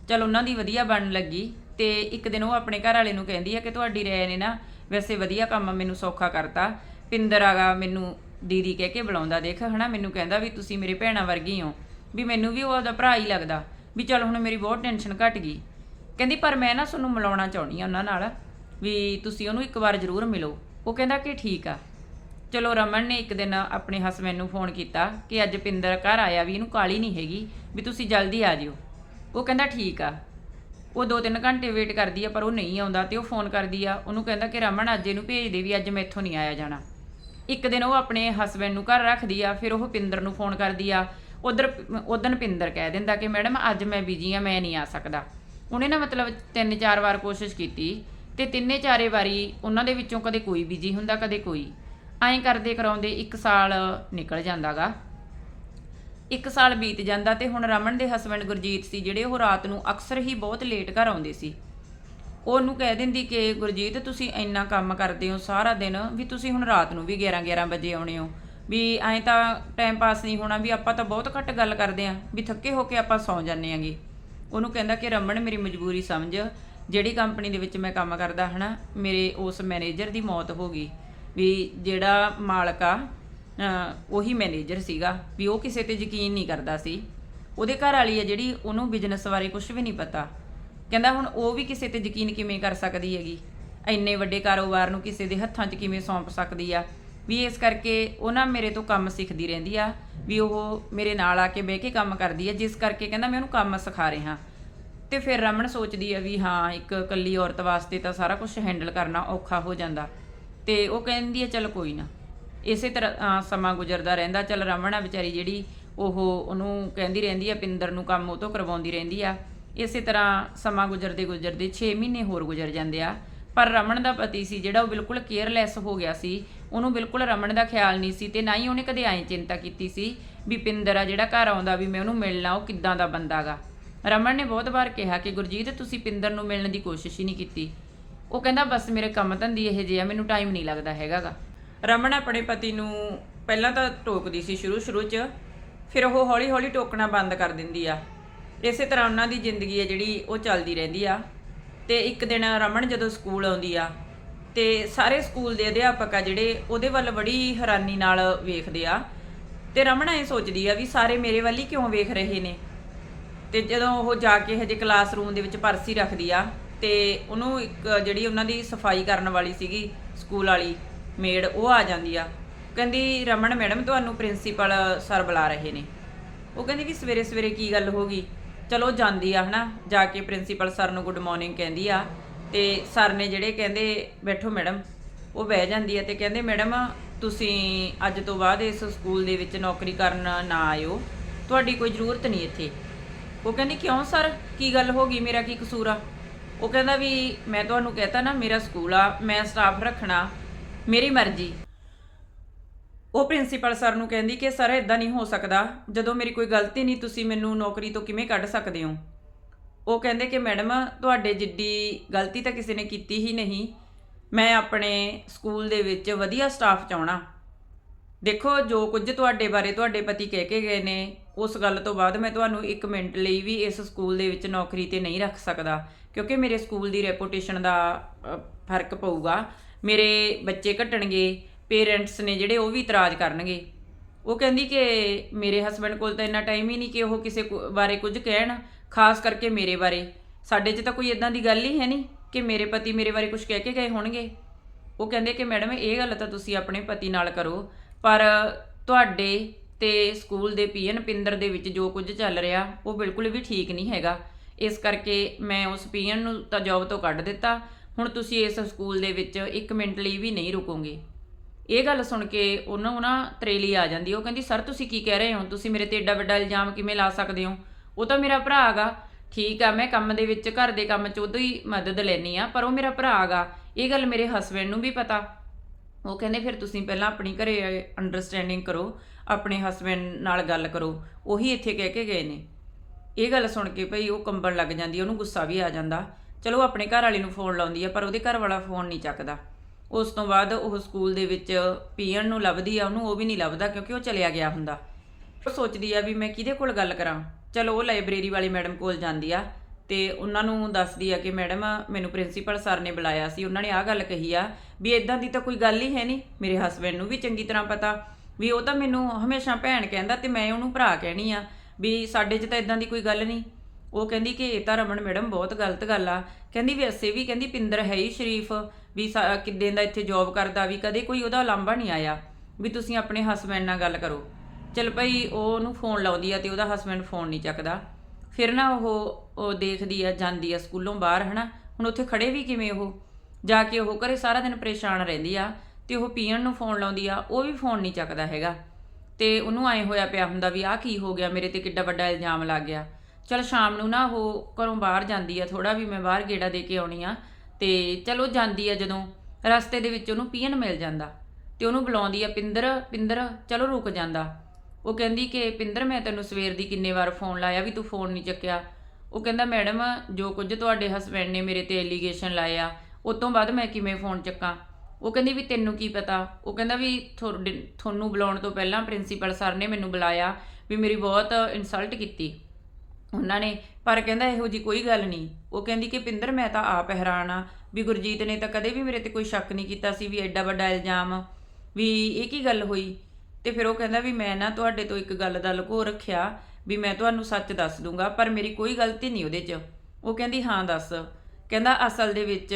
ਚਲ ਉਹਨਾਂ ਦੀ ਵਧੀਆ ਬਣਨ ਲੱਗੀ। ਤੇ ਇੱਕ ਦਿਨ ਉਹ ਆਪਣੇ ਘਰ ਵਾਲੇ ਨੂੰ ਕਹਿੰਦੀ ਆ ਕਿ ਤੁਹਾਡੀ ਰਾਏ ਨੇ ਨਾ ਵੈਸੇ ਵਧੀਆ ਕੰਮ ਮੈਨੂੰ ਸੌਖਾ ਕਰਤਾ। ਪਿੰਦਰ ਆਗਾ ਮੈਨੂੰ ਦੀਦੀ ਕਹਿ ਕੇ ਬੁਲਾਉਂਦਾ, ਦੇਖ ਹਨਾ, ਮੈਨੂੰ ਕਹਿੰਦਾ ਵੀ ਤੁਸੀਂ ਮੇਰੇ ਭੈਣਾਂ ਵਰਗੀ ਹੋ, ਵੀ ਮੈਨੂੰ ਵੀ ਉਹ ਉਹਦਾ ਭਰਾ ਹੀ ਲੱਗਦਾ, ਵੀ ਚਲ ਹੁਣ ਮੇਰੀ ਬਹੁਤ ਟੈਨਸ਼ਨ ਘਟ ਗਈ। ਕਹਿੰਦੀ, ਪਰ ਮੈਂ ਨਾ ਤੁਹਾਨੂੰ ਮਿਲਾਉਣਾ ਚਾਹੁੰਦੀ ਆ ਉਹਨਾਂ ਨਾਲ, ਵੀ ਤੁਸੀਂ ਉਹਨੂੰ ਇੱਕ ਵਾਰ ਜ਼ਰੂਰ ਮਿਲੋ। ਉਹ ਕਹਿੰਦਾ ਕਿ ਠੀਕ ਆ। ਚਲੋ ਰਮਨ ਨੇ ਇੱਕ ਦਿਨ ਆਪਣੇ ਹਸਬੰਡ ਨੂੰ ਫੋਨ ਕੀਤਾ ਕਿ ਅੱਜ ਪਿੰਦਰ ਘਰ ਆਇਆ ਵੀ ਇਹਨੂੰ ਕਾਲੀ ਨਹੀਂ ਹੈਗੀ, ਵੀ ਤੁਸੀਂ ਜਲਦੀ ਆ ਜਿਓ। ਉਹ ਕਹਿੰਦਾ ਠੀਕ ਆ। ਉਹ 2-3 ਘੰਟੇ ਵੇਟ ਕਰਦੀ ਆ, ਪਰ ਉਹ ਨਹੀਂ ਆਉਂਦਾ ਤੇ ਉਹ ਫੋਨ ਕਰਦੀ ਆ। ਉਹਨੂੰ ਕਹਿੰਦਾ ਕਿ ਰਮਨ ਅੱਜ ਇਹਨੂੰ ਭੇਜ ਦੇ ਵੀ ਅੱਜ ਮੈਂ ਇੱਥੋਂ ਨਹੀਂ ਆਇਆ ਜਾਣਾ। ਇੱਕ ਦਿਨ ਉਹ ਆਪਣੇ ਹਸਬੰਡ ਨੂੰ ਘਰ ਰੱਖਦੀ ਆ, ਫਿਰ ਉਹ ਪਿੰਦਰ ਨੂੰ ਫੋਨ ਕਰਦੀ ਆ। ਉਧਰ ਉਦਨ ਪਿੰਦਰ ਕਹਿ ਦਿੰਦਾ ਕਿ ਮੈਡਮ ਅੱਜ ਮੈਂ ਬਿਜ਼ੀ ਆ, ਮੈਂ ਨਹੀਂ ਆ ਸਕਦਾ। ਉਹਨੇ ਨਾ ਮਤਲਬ ਤਿੰਨ ਚਾਰ ਵਾਰ ਕੋਸ਼ਿਸ਼ ਕੀਤੀ ਤੇ ਤਿੰਨੇ ਚਾਰੇ ਵਾਰੀ ਉਹਨਾਂ ਦੇ ਵਿੱਚੋਂ ਕਦੇ ਕੋਈ ਬਿਜ਼ੀ ਹੁੰਦਾ, ਕਦੇ ਕੋਈ। ਐਂ ਕਰਦੇ ਕਰਾਉਂਦੇ ਇੱਕ ਸਾਲ ਨਿਕਲ ਜਾਂਦਾਗਾ। ਇੱਕ ਸਾਲ ਬੀਤ ਜਾਂਦਾ ਤੇ ਹੁਣ ਰਮਨ ਦੇ ਹਸਬੰਡ ਗੁਰਜੀਤ ਸੀ ਜਿਹੜੇ ਉਹ ਰਾਤ ਨੂੰ ਅਕਸਰ ਹੀ ਬਹੁਤ ਲੇਟ ਘਰ ਆਉਂਦੇ ਸੀ। ਉਹ ਉਹਨੂੰ ਕਹਿ ਦਿੰਦੀ ਕਿ ਗੁਰਜੀਤ ਤੁਸੀਂ ਇੰਨਾ ਕੰਮ ਕਰਦੇ ਹੋ ਸਾਰਾ ਦਿਨ ਵੀ ਤੁਸੀਂ ਹੁਣ ਰਾਤ ਨੂੰ ਵੀ 11 11 ਵਜੇ ਆਉਣੇ ਹੋ। ਵੀ ਐਂ ਤਾਂ ਟਾਈਮ ਪਾਸ ਨਹੀਂ ਹੋਣਾ, ਵੀ ਆਪਾਂ ਤਾਂ ਬਹੁਤ ਘੱਟ ਗੱਲ ਕਰਦੇ ਆਂ ਵੀ ਥੱਕੇ ਹੋ ਕੇ ਆਪਾਂ ਸੌਂ ਜਾਂਦੇ ਆਂਗੇ ਉਹਨੂੰ ਕਹਿੰਦਾ ਕਿ ਰਮਨ ਮੇਰੀ ਮਜਬੂਰੀ ਸਮਝ, ਜਿਹੜੀ ਕੰਪਨੀ ਦੇ ਵਿੱਚ ਮੈਂ ਕੰਮ ਕਰਦਾ ਹਨਾ, ਮੇਰੇ ਉਸ ਮੈਨੇਜਰ ਦੀ ਮੌਤ ਹੋ ਗਈ। ਵੀ ਜਿਹੜਾ ਮਾਲਕ ਆ ਅਹ, ਉਹੀ ਮੈਨੇਜਰ ਸੀਗਾ ਵੀ ਉਹ ਕਿਸੇ ਤੇ ਯਕੀਨ ਨਹੀਂ ਕਰਦਾ ਸੀ। ਉਹਦੇ ਘਰ ਵਾਲੀ ਹੈ ਜਿਹੜੀ, ਉਹਨੂੰ ਬਿਜ਼ਨਸ ਬਾਰੇ ਕੁਝ ਵੀ ਨਹੀਂ ਪਤਾ। ਕਹਿੰਦਾ ਹੁਣ ਉਹ ਵੀ ਕਿਸੇ ਤੇ ਯਕੀਨ ਕਿਵੇਂ ਕਰ ਸਕਦੀ ਹੈਗੀ? ਇੰਨੇ ਵੱਡੇ ਕਾਰੋਬਾਰ ਨੂੰ ਕਿਸੇ ਦੇ ਹੱਥਾਂ 'ਚ ਕਿਵੇਂ ਸੌਂਪ ਸਕਦੀ ਆ? ਵੀ ਇਸ ਕਰਕੇ ਉਹ ਨਾ ਮੇਰੇ ਤੋਂ ਕੰਮ ਸਿੱਖਦੀ ਰਹਿੰਦੀ ਆ, ਵੀ ਉਹ ਮੇਰੇ ਨਾਲ ਆ ਕੇ ਬਹਿ ਕੇ ਕੰਮ ਕਰਦੀ ਆ, ਜਿਸ ਕਰਕੇ ਕਹਿੰਦਾ ਮੈਂ ਉਹਨੂੰ ਕੰਮ ਸਿਖਾ ਰਿਹਾ। ਤੇ ਫਿਰ ਰਮਨ ਸੋਚਦੀ ਆ ਵੀ ਹਾਂ, ਇੱਕ ਇਕੱਲੀ ਔਰਤ ਵਾਸਤੇ ਤਾਂ ਸਾਰਾ ਕੁਝ ਹੈਂਡਲ ਕਰਨਾ ਔਖਾ ਹੋ ਜਾਂਦਾ। ਤੇ ਉਹ ਕਹਿੰਦੀ ਆ, ਚਲ ਕੋਈ ਨਾ। ਇਸੇ ਤਰ੍ਹਾਂ ਸਮਾਂ ਗੁਜ਼ਰਦਾ ਰਹਿੰਦਾ। ਚਲ ਰਮਨ ਆ ਵਿਚਾਰੀ ਜਿਹੜੀ, ਉਹ ਉਹਨੂੰ ਕਹਿੰਦੀ ਰਹਿੰਦੀ ਆ, ਪਿੰਦਰ ਨੂੰ ਕੰਮ ਉਹ ਤੋਂ ਕਰਵਾਉਂਦੀ ਰਹਿੰਦੀ ਆ। ਇਸੇ ਤਰ੍ਹਾਂ ਸਮਾਂ ਗੁਜ਼ਰਦੇ ਗੁਜ਼ਰਦੇ 6 ਮਹੀਨੇ ਹੋਰ ਗੁਜ਼ਰ ਜਾਂਦੇ ਆ। ਪਰ ਰਮਨ ਦਾ ਪਤੀ ਸੀ ਜਿਹੜਾ, ਉਹ ਬਿਲਕੁਲ ਕੇਅਰਲੈਸ ਹੋ ਗਿਆ ਸੀ। ਉਹਨੂੰ ਬਿਲਕੁਲ ਰਮਣ ਦਾ ਖਿਆਲ ਨਹੀਂ ਸੀ ਤੇ ਨਾ ਹੀ ਉਹਨੇ ਕਦੇ ਐਂ ਚਿੰਤਾ ਕੀਤੀ ਸੀ ਵੀ ਪਿੰਦਰ ਆ ਜਿਹੜਾ ਘਰ ਆਉਂਦਾ ਵੀ ਮੈਂ ਉਹਨੂੰ ਮਿਲਣਾ, ਉਹ ਕਿੱਦਾਂ ਦਾ ਬੰਦਾਗਾ ਰਮਨ ਨੇ ਬਹੁਤ ਵਾਰ ਕਿਹਾ ਕਿ, ਗੁਰਜੀਤ, ਤੁਸੀਂ ਪਿੰਦਰ ਨੂੰ ਮਿਲਣ ਦੀ ਕੋਸ਼ਿਸ਼ ਹੀ ਨਹੀਂ ਕੀਤੀ। ਉਹ ਕਹਿੰਦਾ, ਬਸ ਮੇਰੇ ਕੰਮ ਧੰਦੀ ਇਹ ਜਿਹੇ ਆ, ਮੈਨੂੰ ਟਾਈਮ ਨਹੀਂ ਲੱਗਦਾ ਹੈਗਾਗਾ ਰਮਨ ਆਪਣੇ ਪਤੀ ਨੂੰ ਪਹਿਲਾਂ ਤਾਂ ਟੋਕਦੀ ਸੀ ਸ਼ੁਰੂ ਸ਼ੁਰੂ 'ਚ, ਫਿਰ ਉਹ ਹੌਲੀ ਹੌਲੀ ਟੋਕਣਾ ਬੰਦ ਕਰ ਦਿੰਦੀ ਆ। ਇਸੇ ਤਰ੍ਹਾਂ ਉਹਨਾਂ ਦੀ ਜ਼ਿੰਦਗੀ ਹੈ ਜਿਹੜੀ ਉਹ ਚੱਲਦੀ ਰਹਿੰਦੀ ਆ। ਤੇ ਇੱਕ ਦਿਨ ਰਮਨ ਜਦੋਂ ਸਕੂਲ ਆਉਂਦੀ ਆ, ਤੇ ਸਾਰੇ ਸਕੂਲ ਦੇ ਅਧਿਆਪਕ ਆ ਜਿਹੜੇ ਉਹਦੇ ਵੱਲ ਬੜੀ ਹੈਰਾਨੀ ਨਾਲ ਵੇਖਦੇ ਆ। ਤੇ ਰਮਨ ਇਹ ਸੋਚਦੀ ਆ ਵੀ ਸਾਰੇ ਮੇਰੇ ਵੱਲ ਹੀ ਕਿਉਂ ਵੇਖ ਰਹੇ ਨੇ? ਤੇ ਜਦੋਂ ਉਹ ਜਾ ਕੇ ਹਜੇ ਕਲਾਸਰੂਮ ਦੇ ਵਿੱਚ ਪਰਸੀ ਰੱਖਦੀ ਆ, ਤੇ ਉਹਨੂੰ ਇੱਕ ਜਿਹੜੀ ਉਹਨਾਂ ਦੀ ਸਫ਼ਾਈ ਕਰਨ ਵਾਲੀ ਸੀਗੀ, ਸਕੂਲ ਵਾਲੀ ਮੇਡ ਉਹ ਆ ਜਾਂਦੀ ਆ। ਕਹਿੰਦੀ, ਰਮਨ ਮੈਡਮ ਤੁਹਾਨੂੰ ਪ੍ਰਿੰਸੀਪਲ ਸਰ ਬੁਲਾ ਰਹੇ ਨੇ। ਉਹ ਕਹਿੰਦੀ ਵੀ ਸਵੇਰੇ ਸਵੇਰੇ ਕੀ ਗੱਲ ਹੋ ਗਈ? ਚਲੋ ਜਾਂਦੀ ਆ, ਹਨਾ? ਜਾ ਕੇ ਪ੍ਰਿੰਸੀਪਲ ਸਰ ਨੂੰ ਗੁੱਡ ਮਾਰਨਿੰਗ ਕਹਿੰਦੀ ਆ ਤੇ ਸਰ ਨੇ ਜਿਹੜੇ ਕਹਿੰਦੇ, ਬੈਠੋ ਮੈਡਮ। ਉਹ ਬਹਿ ਜਾਂਦੀ ਆ ਤੇ ਕਹਿੰਦੇ, ਮੈਡਮ, ਤੁਸੀਂ ਅੱਜ ਤੋਂ ਬਾਅਦ ਇਸ ਸਕੂਲ ਦੇ ਵਿੱਚ ਨੌਕਰੀ ਕਰਨ ਨਾ ਆਇਓ। ਤੁਹਾਡੀ ਕੋਈ ਜ਼ਰੂਰਤ ਨਹੀਂ ਇੱਥੇ। ਉਹ ਕਹਿੰਦੀ, ਕਿਉਂ ਸਰ? ਕੀ ਗੱਲ ਹੋ ਗਈ? ਮੇਰਾ ਕੀ ਕਸੂਰ ਆ? ਉਹ ਕਹਿੰਦਾ ਵੀ, ਮੈਂ ਤੁਹਾਨੂੰ ਕਹਤਾ ਨਾ, ਮੇਰਾ ਸਕੂਲ ਆ, ਮੈਂ ਸਟਾਫ ਰੱਖਣਾ ਮੇਰੀ ਮਰਜ਼ੀ। ਉਹ ਪ੍ਰਿੰਸੀਪਲ ਸਰ ਨੂੰ ਕਹਿੰਦੀ ਕਿ ਸਰ ਇਦਾਂ ਨਹੀਂ ਹੋ ਸਕਦਾ। ਜਦੋਂ ਮੇਰੀ ਕੋਈ ਗਲਤੀ ਨਹੀਂ, ਤੁਸੀਂ ਮੈਨੂੰ ਨੌਕਰੀ ਤੋਂ ਕਿਵੇਂ ਕੱਢ ਸਕਦੇ ਹੋ? ਉਹ ਕਹਿੰਦੇ ਕਿ ਮੈਡਮ, ਤੁਹਾਡੇ ਜਿੱਡੀ ਗਲਤੀ ਤਾਂ ਕਿਸੇ ਨੇ ਕੀਤੀ ਹੀ ਨਹੀਂ। ਮੈਂ ਆਪਣੇ ਸਕੂਲ ਦੇ ਵਿੱਚ ਵਧੀਆ ਸਟਾਫ ਚਾਹਣਾ ਦੇਖੋ, ਜੋ ਕੁਝ ਤੁਹਾਡੇ ਬਾਰੇ ਤੁਹਾਡੇ ਪਤੀ ਕਹਿ ਕੇ ਗਏ ਨੇ, ਉਸ ਗੱਲ ਤੋਂ ਬਾਅਦ ਮੈਂ ਤੁਹਾਨੂੰ 1 ਮਿੰਟ ਲਈ ਵੀ ਇਸ ਸਕੂਲ ਦੇ ਵਿੱਚ ਨੌਕਰੀ ਤੇ ਨਹੀਂ ਰੱਖ ਸਕਦਾ, ਕਿਉਂਕਿ ਮੇਰੇ ਸਕੂਲ ਦੀ ਰੈਪੂਟੇਸ਼ਨ ਦਾ ਫ਼ਰਕ ਪਊਗਾ। ਮੇਰੇ ਬੱਚੇ ਘਟਣਗੇ ਪੇਰੈਂਟਸ ਨੇ ਜਿਹੜੇ ਉਹ ਵੀ ਇਤਰਾਜ਼ ਕਰਨਗੇ। ਉਹ ਕਹਿੰਦੀ ਕਿ ਮੇਰੇ ਹਸਬੰਡ ਕੋਲ ਤਾਂ ਇੰਨਾ ਟਾਈਮ ਹੀ ਨਹੀਂ ਕਿ ਉਹ ਕਿਸੇ ਬਾਰੇ ਕੁਝ ਕਹਿਣ, ਖਾਸ ਕਰਕੇ ਮੇਰੇ ਬਾਰੇ। ਸਾਡੇ 'ਚ ਤਾਂ ਕੋਈ ਇਦਾਂ ਦੀ ਗੱਲ ਹੀ ਹੈ ਨਹੀਂ ਕਿ ਮੇਰੇ ਪਤੀ ਮੇਰੇ ਬਾਰੇ ਕੁਝ ਕਹਿ ਕੇ ਗਏ ਹੋਣਗੇ। ਉਹ ਕਹਿੰਦੇ ਕਿ ਮੈਡਮ, ਇਹ ਗੱਲ ਤਾਂ ਤੁਸੀਂ ਆਪਣੇ ਪਤੀ ਨਾਲ ਕਰੋ, ਪਰ ਤੁਹਾਡੇ ਤੇ ਸਕੂਲ ਦੇ ਪੀਐਨ ਪਿੰਦਰ ਦੇ ਵਿੱਚ ਜੋ ਕੁਝ ਚੱਲ ਰਿਹਾ, ਉਹ ਬਿਲਕੁਲ ਵੀ ਠੀਕ ਨਹੀਂ ਹੈਗਾ। ਇਸ ਕਰਕੇ ਮੈਂ ਉਸ ਪੀਐਨ ਨੂੰ ਤਾਂ ਜੌਬ ਤੋਂ ਕੱਢ ਦਿੱਤਾ। ਹੁਣ ਤੁਸੀਂ ਇਸ ਸਕੂਲ ਦੇ ਵਿੱਚ 1 ਮਿੰਟ ਲਈ ਵੀ ਨਹੀਂ ਰੁਕੋਗੇ। ਇਹ ਗੱਲ ਸੁਣ ਕੇ ਉਹਨੂੰ ਨਾ ਤਰੇਲੀ ਆ ਜਾਂਦੀ ਉਹ ਕਹਿੰਦੀ, ਸਰ, ਤੁਸੀਂ ਕੀ ਕਹਿ ਰਹੇ ਹੋ? ਤੁਸੀਂ ਮੇਰੇ ਤੇ ਏਡਾ ਵੱਡਾ ਇਲਜ਼ਾਮ ਕਿਵੇਂ ਲਾ ਸਕਦੇ ਹੋ? ਉਹ ਤਾਂ ਮੇਰਾ ਭਰਾ ਹੈਗਾ। ਠੀਕ ਆ, ਮੈਂ ਕੰਮ ਦੇ ਵਿੱਚ, ਘਰ ਦੇ ਕੰਮ 'ਚ ਉਹਦੀ ਹੀ ਮਦਦ ਲੈਣੀ ਆ ਪਰ ਉਹ ਮੇਰਾ ਭਰਾ ਹੈਗਾ। ਇਹ ਗੱਲ ਮੇਰੇ ਹਸਬੰਡ ਨੂੰ ਵੀ ਪਤਾ। ਉਹ ਕਹਿੰਦੇ, ਫਿਰ ਤੁਸੀਂ ਪਹਿਲਾਂ ਆਪਣੀ ਘਰੇ ਅੰਡਰਸਟੈਂਡਿੰਗ ਕਰੋ, ਆਪਣੇ ਹਸਬੰਡ ਨਾਲ ਗੱਲ ਕਰੋ। ਉਹੀ ਇੱਥੇ ਕਹਿ ਕੇ ਗਏ ਨੇ। ਇਹ ਗੱਲ ਸੁਣ ਕੇ ਭਈ ਉਹ ਕੰਬਣ ਲੱਗ ਜਾਂਦੀ ਉਹਨੂੰ ਗੁੱਸਾ ਵੀ ਆ ਜਾਂਦਾ। ਚਲੋ ਆਪਣੇ ਘਰ ਵਾਲੇ ਨੂੰ ਫੋਨ ਲਾਉਂਦੀ ਆ, ਪਰ ਉਹਦੇ ਘਰ ਵਾਲਾ ਫੋਨ ਨਹੀਂ ਚੱਕਦਾ। ਉਸ ਤੋਂ ਬਾਅਦ ਉਹ ਸਕੂਲ ਦੇ ਵਿੱਚ ਪੀਅਨ ਨੂੰ ਲੱਭਦੀ ਆ, ਉਹਨੂੰ ਉਹ ਵੀ ਨਹੀਂ ਲੱਭਦਾ ਕਿਉਂਕਿ ਉਹ ਚਲਿਆ ਗਿਆ ਹੁੰਦਾ। ਉਹ ਸੋਚਦੀ ਆ ਵੀ ਮੈਂ ਕਿਹਦੇ ਕੋਲ ਗੱਲ ਕਰਾਂ? ਚਲੋ ਉਹ ਲਾਇਬ੍ਰੇਰੀ ਵਾਲੀ ਮੈਡਮ ਕੋਲ ਜਾਂਦੀ ਆ ਤੇ ਉਹਨਾਂ ਨੂੰ ਦੱਸਦੀ ਆ ਕਿ ਮੈਡਮ ਮੈਨੂੰ ਪ੍ਰਿੰਸੀਪਲ ਸਰ ਨੇ ਬੁਲਾਇਆ ਸੀ, ਉਹਨਾਂ ਨੇ ਆਹ ਗੱਲ ਕਹੀ ਆ ਵੀ ਇਦਾਂ ਦੀ ਤਾਂ ਕੋਈ ਗੱਲ ਹੀ ਹੈ ਨਹੀਂ, ਮੇਰੇ ਹਸਬੰਡ ਨੂੰ ਵੀ ਚੰਗੀ ਤਰ੍ਹਾਂ ਪਤਾ ਵੀ ਉਹ ਤਾਂ ਮੈਨੂੰ ਹਮੇਸ਼ਾ ਭੈਣ ਕਹਿੰਦਾ ਤੇ ਮੈਂ ਉਹਨੂੰ ਭਰਾ ਕਹਿਣੀ ਆ ਵੀ ਸਾਡੇ 'ਚ ਤਾਂ ਇਦਾਂ ਦੀ ਕੋਈ ਗੱਲ ਨਹੀਂ। ਉਹ ਕਹਿੰਦੀ ਕਿ ਇਹ ਤਾਂ ਰਮਨ ਮੈਡਮ ਬਹੁਤ ਗਲਤ ਗੱਲ ਆ। ਕਹਿੰਦੀ ਵੈਸੇ ਵੀ ਕਹਿੰਦੀ ਪਿੰਦਰ ਹੈ ਹੀ ਸ਼ਰੀਫ, ਵੀ ਸਾ- ਕਿੱਦਾਂ ਦਾ ਇੱਥੇ ਜੌਬ ਕਰਦਾ, ਵੀ ਕਦੇ ਕੋਈ ਉਹਦਾ ਲਾਂਭਾ ਨਹੀਂ ਆਇਆ, ਵੀ ਤੁਸੀਂ ਆਪਣੇ ਹਸਬੰਡ ਨਾਲ ਗੱਲ ਕਰੋ। ਚਲ ਭਾਈ, ਉਹ ਉਹਨੂੰ ਫੋਨ ਲਾਉਂਦੀ ਆ ਤੇ ਉਹਦਾ ਹਸਬੰਡ ਫੋਨ ਨਹੀਂ ਚੱਕਦਾ। ਫਿਰ ਨਾ ਉਹ ਉਹ ਦੇਖਦੀ ਆ, ਜਾਂਦੀ ਆ ਸਕੂਲੋਂ ਬਾਹਰ, ਹਨਾ? ਹੁਣ ਉੱਥੇ ਖੜੇ ਵੀ ਕਿਵੇਂ ਉਹ? ਜਾ ਕੇ ਉਹ ਘਰੇ ਸਾਰਾ ਦਿਨ ਪਰੇਸ਼ਾਨ ਰਹਿੰਦੀ ਆ ਤੇ ਉਹ ਪੀਣ ਨੂੰ ਫੋਨ ਲਾਉਂਦੀ ਆ, ਉਹ ਵੀ ਫੋਨ ਨਹੀਂ ਚੱਕਦਾ ਹੈਗਾ। ਤੇ ਉਹਨੂੰ ਐ ਹੋਇਆ ਪਿਆ ਹੁੰਦਾ ਵੀ ਆਹ ਕੀ ਹੋ ਗਿਆ, ਮੇਰੇ ਤੇ ਕਿੱਡਾ ਵੱਡਾ ਇਲਜ਼ਾਮ ਲੱਗ ਗਿਆ। ਚਲ ਸ਼ਾਮ ਨੂੰ ਨਾ ਉਹ ਘਰੋਂ ਬਾਹਰ ਜਾਂਦੀ ਆ ਥੋੜਾ ਵੀ ਮੈਂ ਬਾਹਰ ਗੇੜਾ ਦੇ ਕੇ ਆਉਣੀ ਆ। ਤੇ ਚਲੋ ਜਾਂਦੀ ਆ ਜਦੋਂ, ਰਸਤੇ ਦੇ ਵਿੱਚ ਉਹਨੂੰ ਪੀਣ ਮਿਲ ਜਾਂਦਾ। ਤੇ ਉਹਨੂੰ ਬੁਲਾਉਂਦੀ ਆ, ਪਿੰਦਰ ਪਿੰਦਰ, ਚਲੋ ਰੁਕ ਜਾਂਦਾ। ਉਹ ਕਹਿੰਦੀ ਕਿ ਪਿੰਦਰ, ਮੈਂ ਤੈਨੂੰ ਸਵੇਰ ਦੀ ਕਿੰਨੇ ਵਾਰ ਫੋਨ ਲਾਇਆ ਵੀ ਤੂੰ ਫੋਨ ਨਹੀਂ ਚੱਕਿਆ? ਉਹ ਕਹਿੰਦਾ, ਮੈਡਮ, ਜੋ ਕੁਝ ਤੁਹਾਡੇ ਹਸਬੰਡ ਨੇ ਮੇਰੇ ਤੇ ਐਲੀਗੇਸ਼ਨ ਲਾਇਆ ਆ ਉਸ ਤੋਂ ਬਾਅਦ ਮੈਂ ਕਿਵੇਂ ਫੋਨ ਚੱਕਾਂ? ਉਹ ਕਹਿੰਦੀ ਵੀ ਤੈਨੂੰ ਕੀ ਪਤਾ? ਉਹ ਕਹਿੰਦਾ ਵੀ ਤੁਹਾਡੇ- ਤੁਹਾਨੂੰ ਬੁਲਾਉਣ ਤੋਂ ਪਹਿਲਾਂ ਪ੍ਰਿੰਸੀਪਲ ਸਰ ਨੇ ਮੈਨੂੰ ਬੁਲਾਇਆ ਵੀ ਮੇਰੀ ਬਹੁਤ ਇਨਸਲਟ ਕੀਤੀ। ਉਹਨਾਂ ਨੇ, ਪਰ ਕਹਿੰਦਾ ਇਹੋ ਜੀ ਕੋਈ ਗੱਲ ਨਹੀਂ। ਉਹ ਕਹਿੰਦੀ ਕਿ ਪਿੰਦਰ, ਮੈਂ ਤਾਂ ਆਪ ਹੈਰਾਨ ਆ ਵੀ ਗੁਰਜੀਤ ਨੇ ਤਾਂ ਕਦੇ ਵੀ ਮੇਰੇ ਤੇ ਕੋਈ ਸ਼ੱਕ ਨਹੀਂ ਕੀਤਾ ਸੀ ਵੀ ਐਡਾ ਵੱਡਾ ਇਲਜ਼ਾਮ ਵੀ ਇਹ ਕੀ ਗੱਲ ਹੋਈ। ਤੇ ਫਿਰ ਉਹ ਕਹਿੰਦਾ ਵੀ ਮੈਂ ਨਾ ਤੁਹਾਡੇ ਤੋਂ ਇੱਕ ਗੱਲ ਦਾ ਲੁਕੋ ਰੱਖਿਆ ਵੀ ਮੈਂ ਤੁਹਾਨੂੰ ਸੱਚ ਦੱਸ ਦੂੰਗਾ, ਪਰ ਮੇਰੀ ਕੋਈ ਗਲਤੀ ਨਹੀਂ ਉਹਦੇ 'ਚ। ਉਹ ਕਹਿੰਦੀ, ਹਾਂ, ਦੱਸ। ਕਹਿੰਦਾ, ਅਸਲ ਦੇ ਵਿੱਚ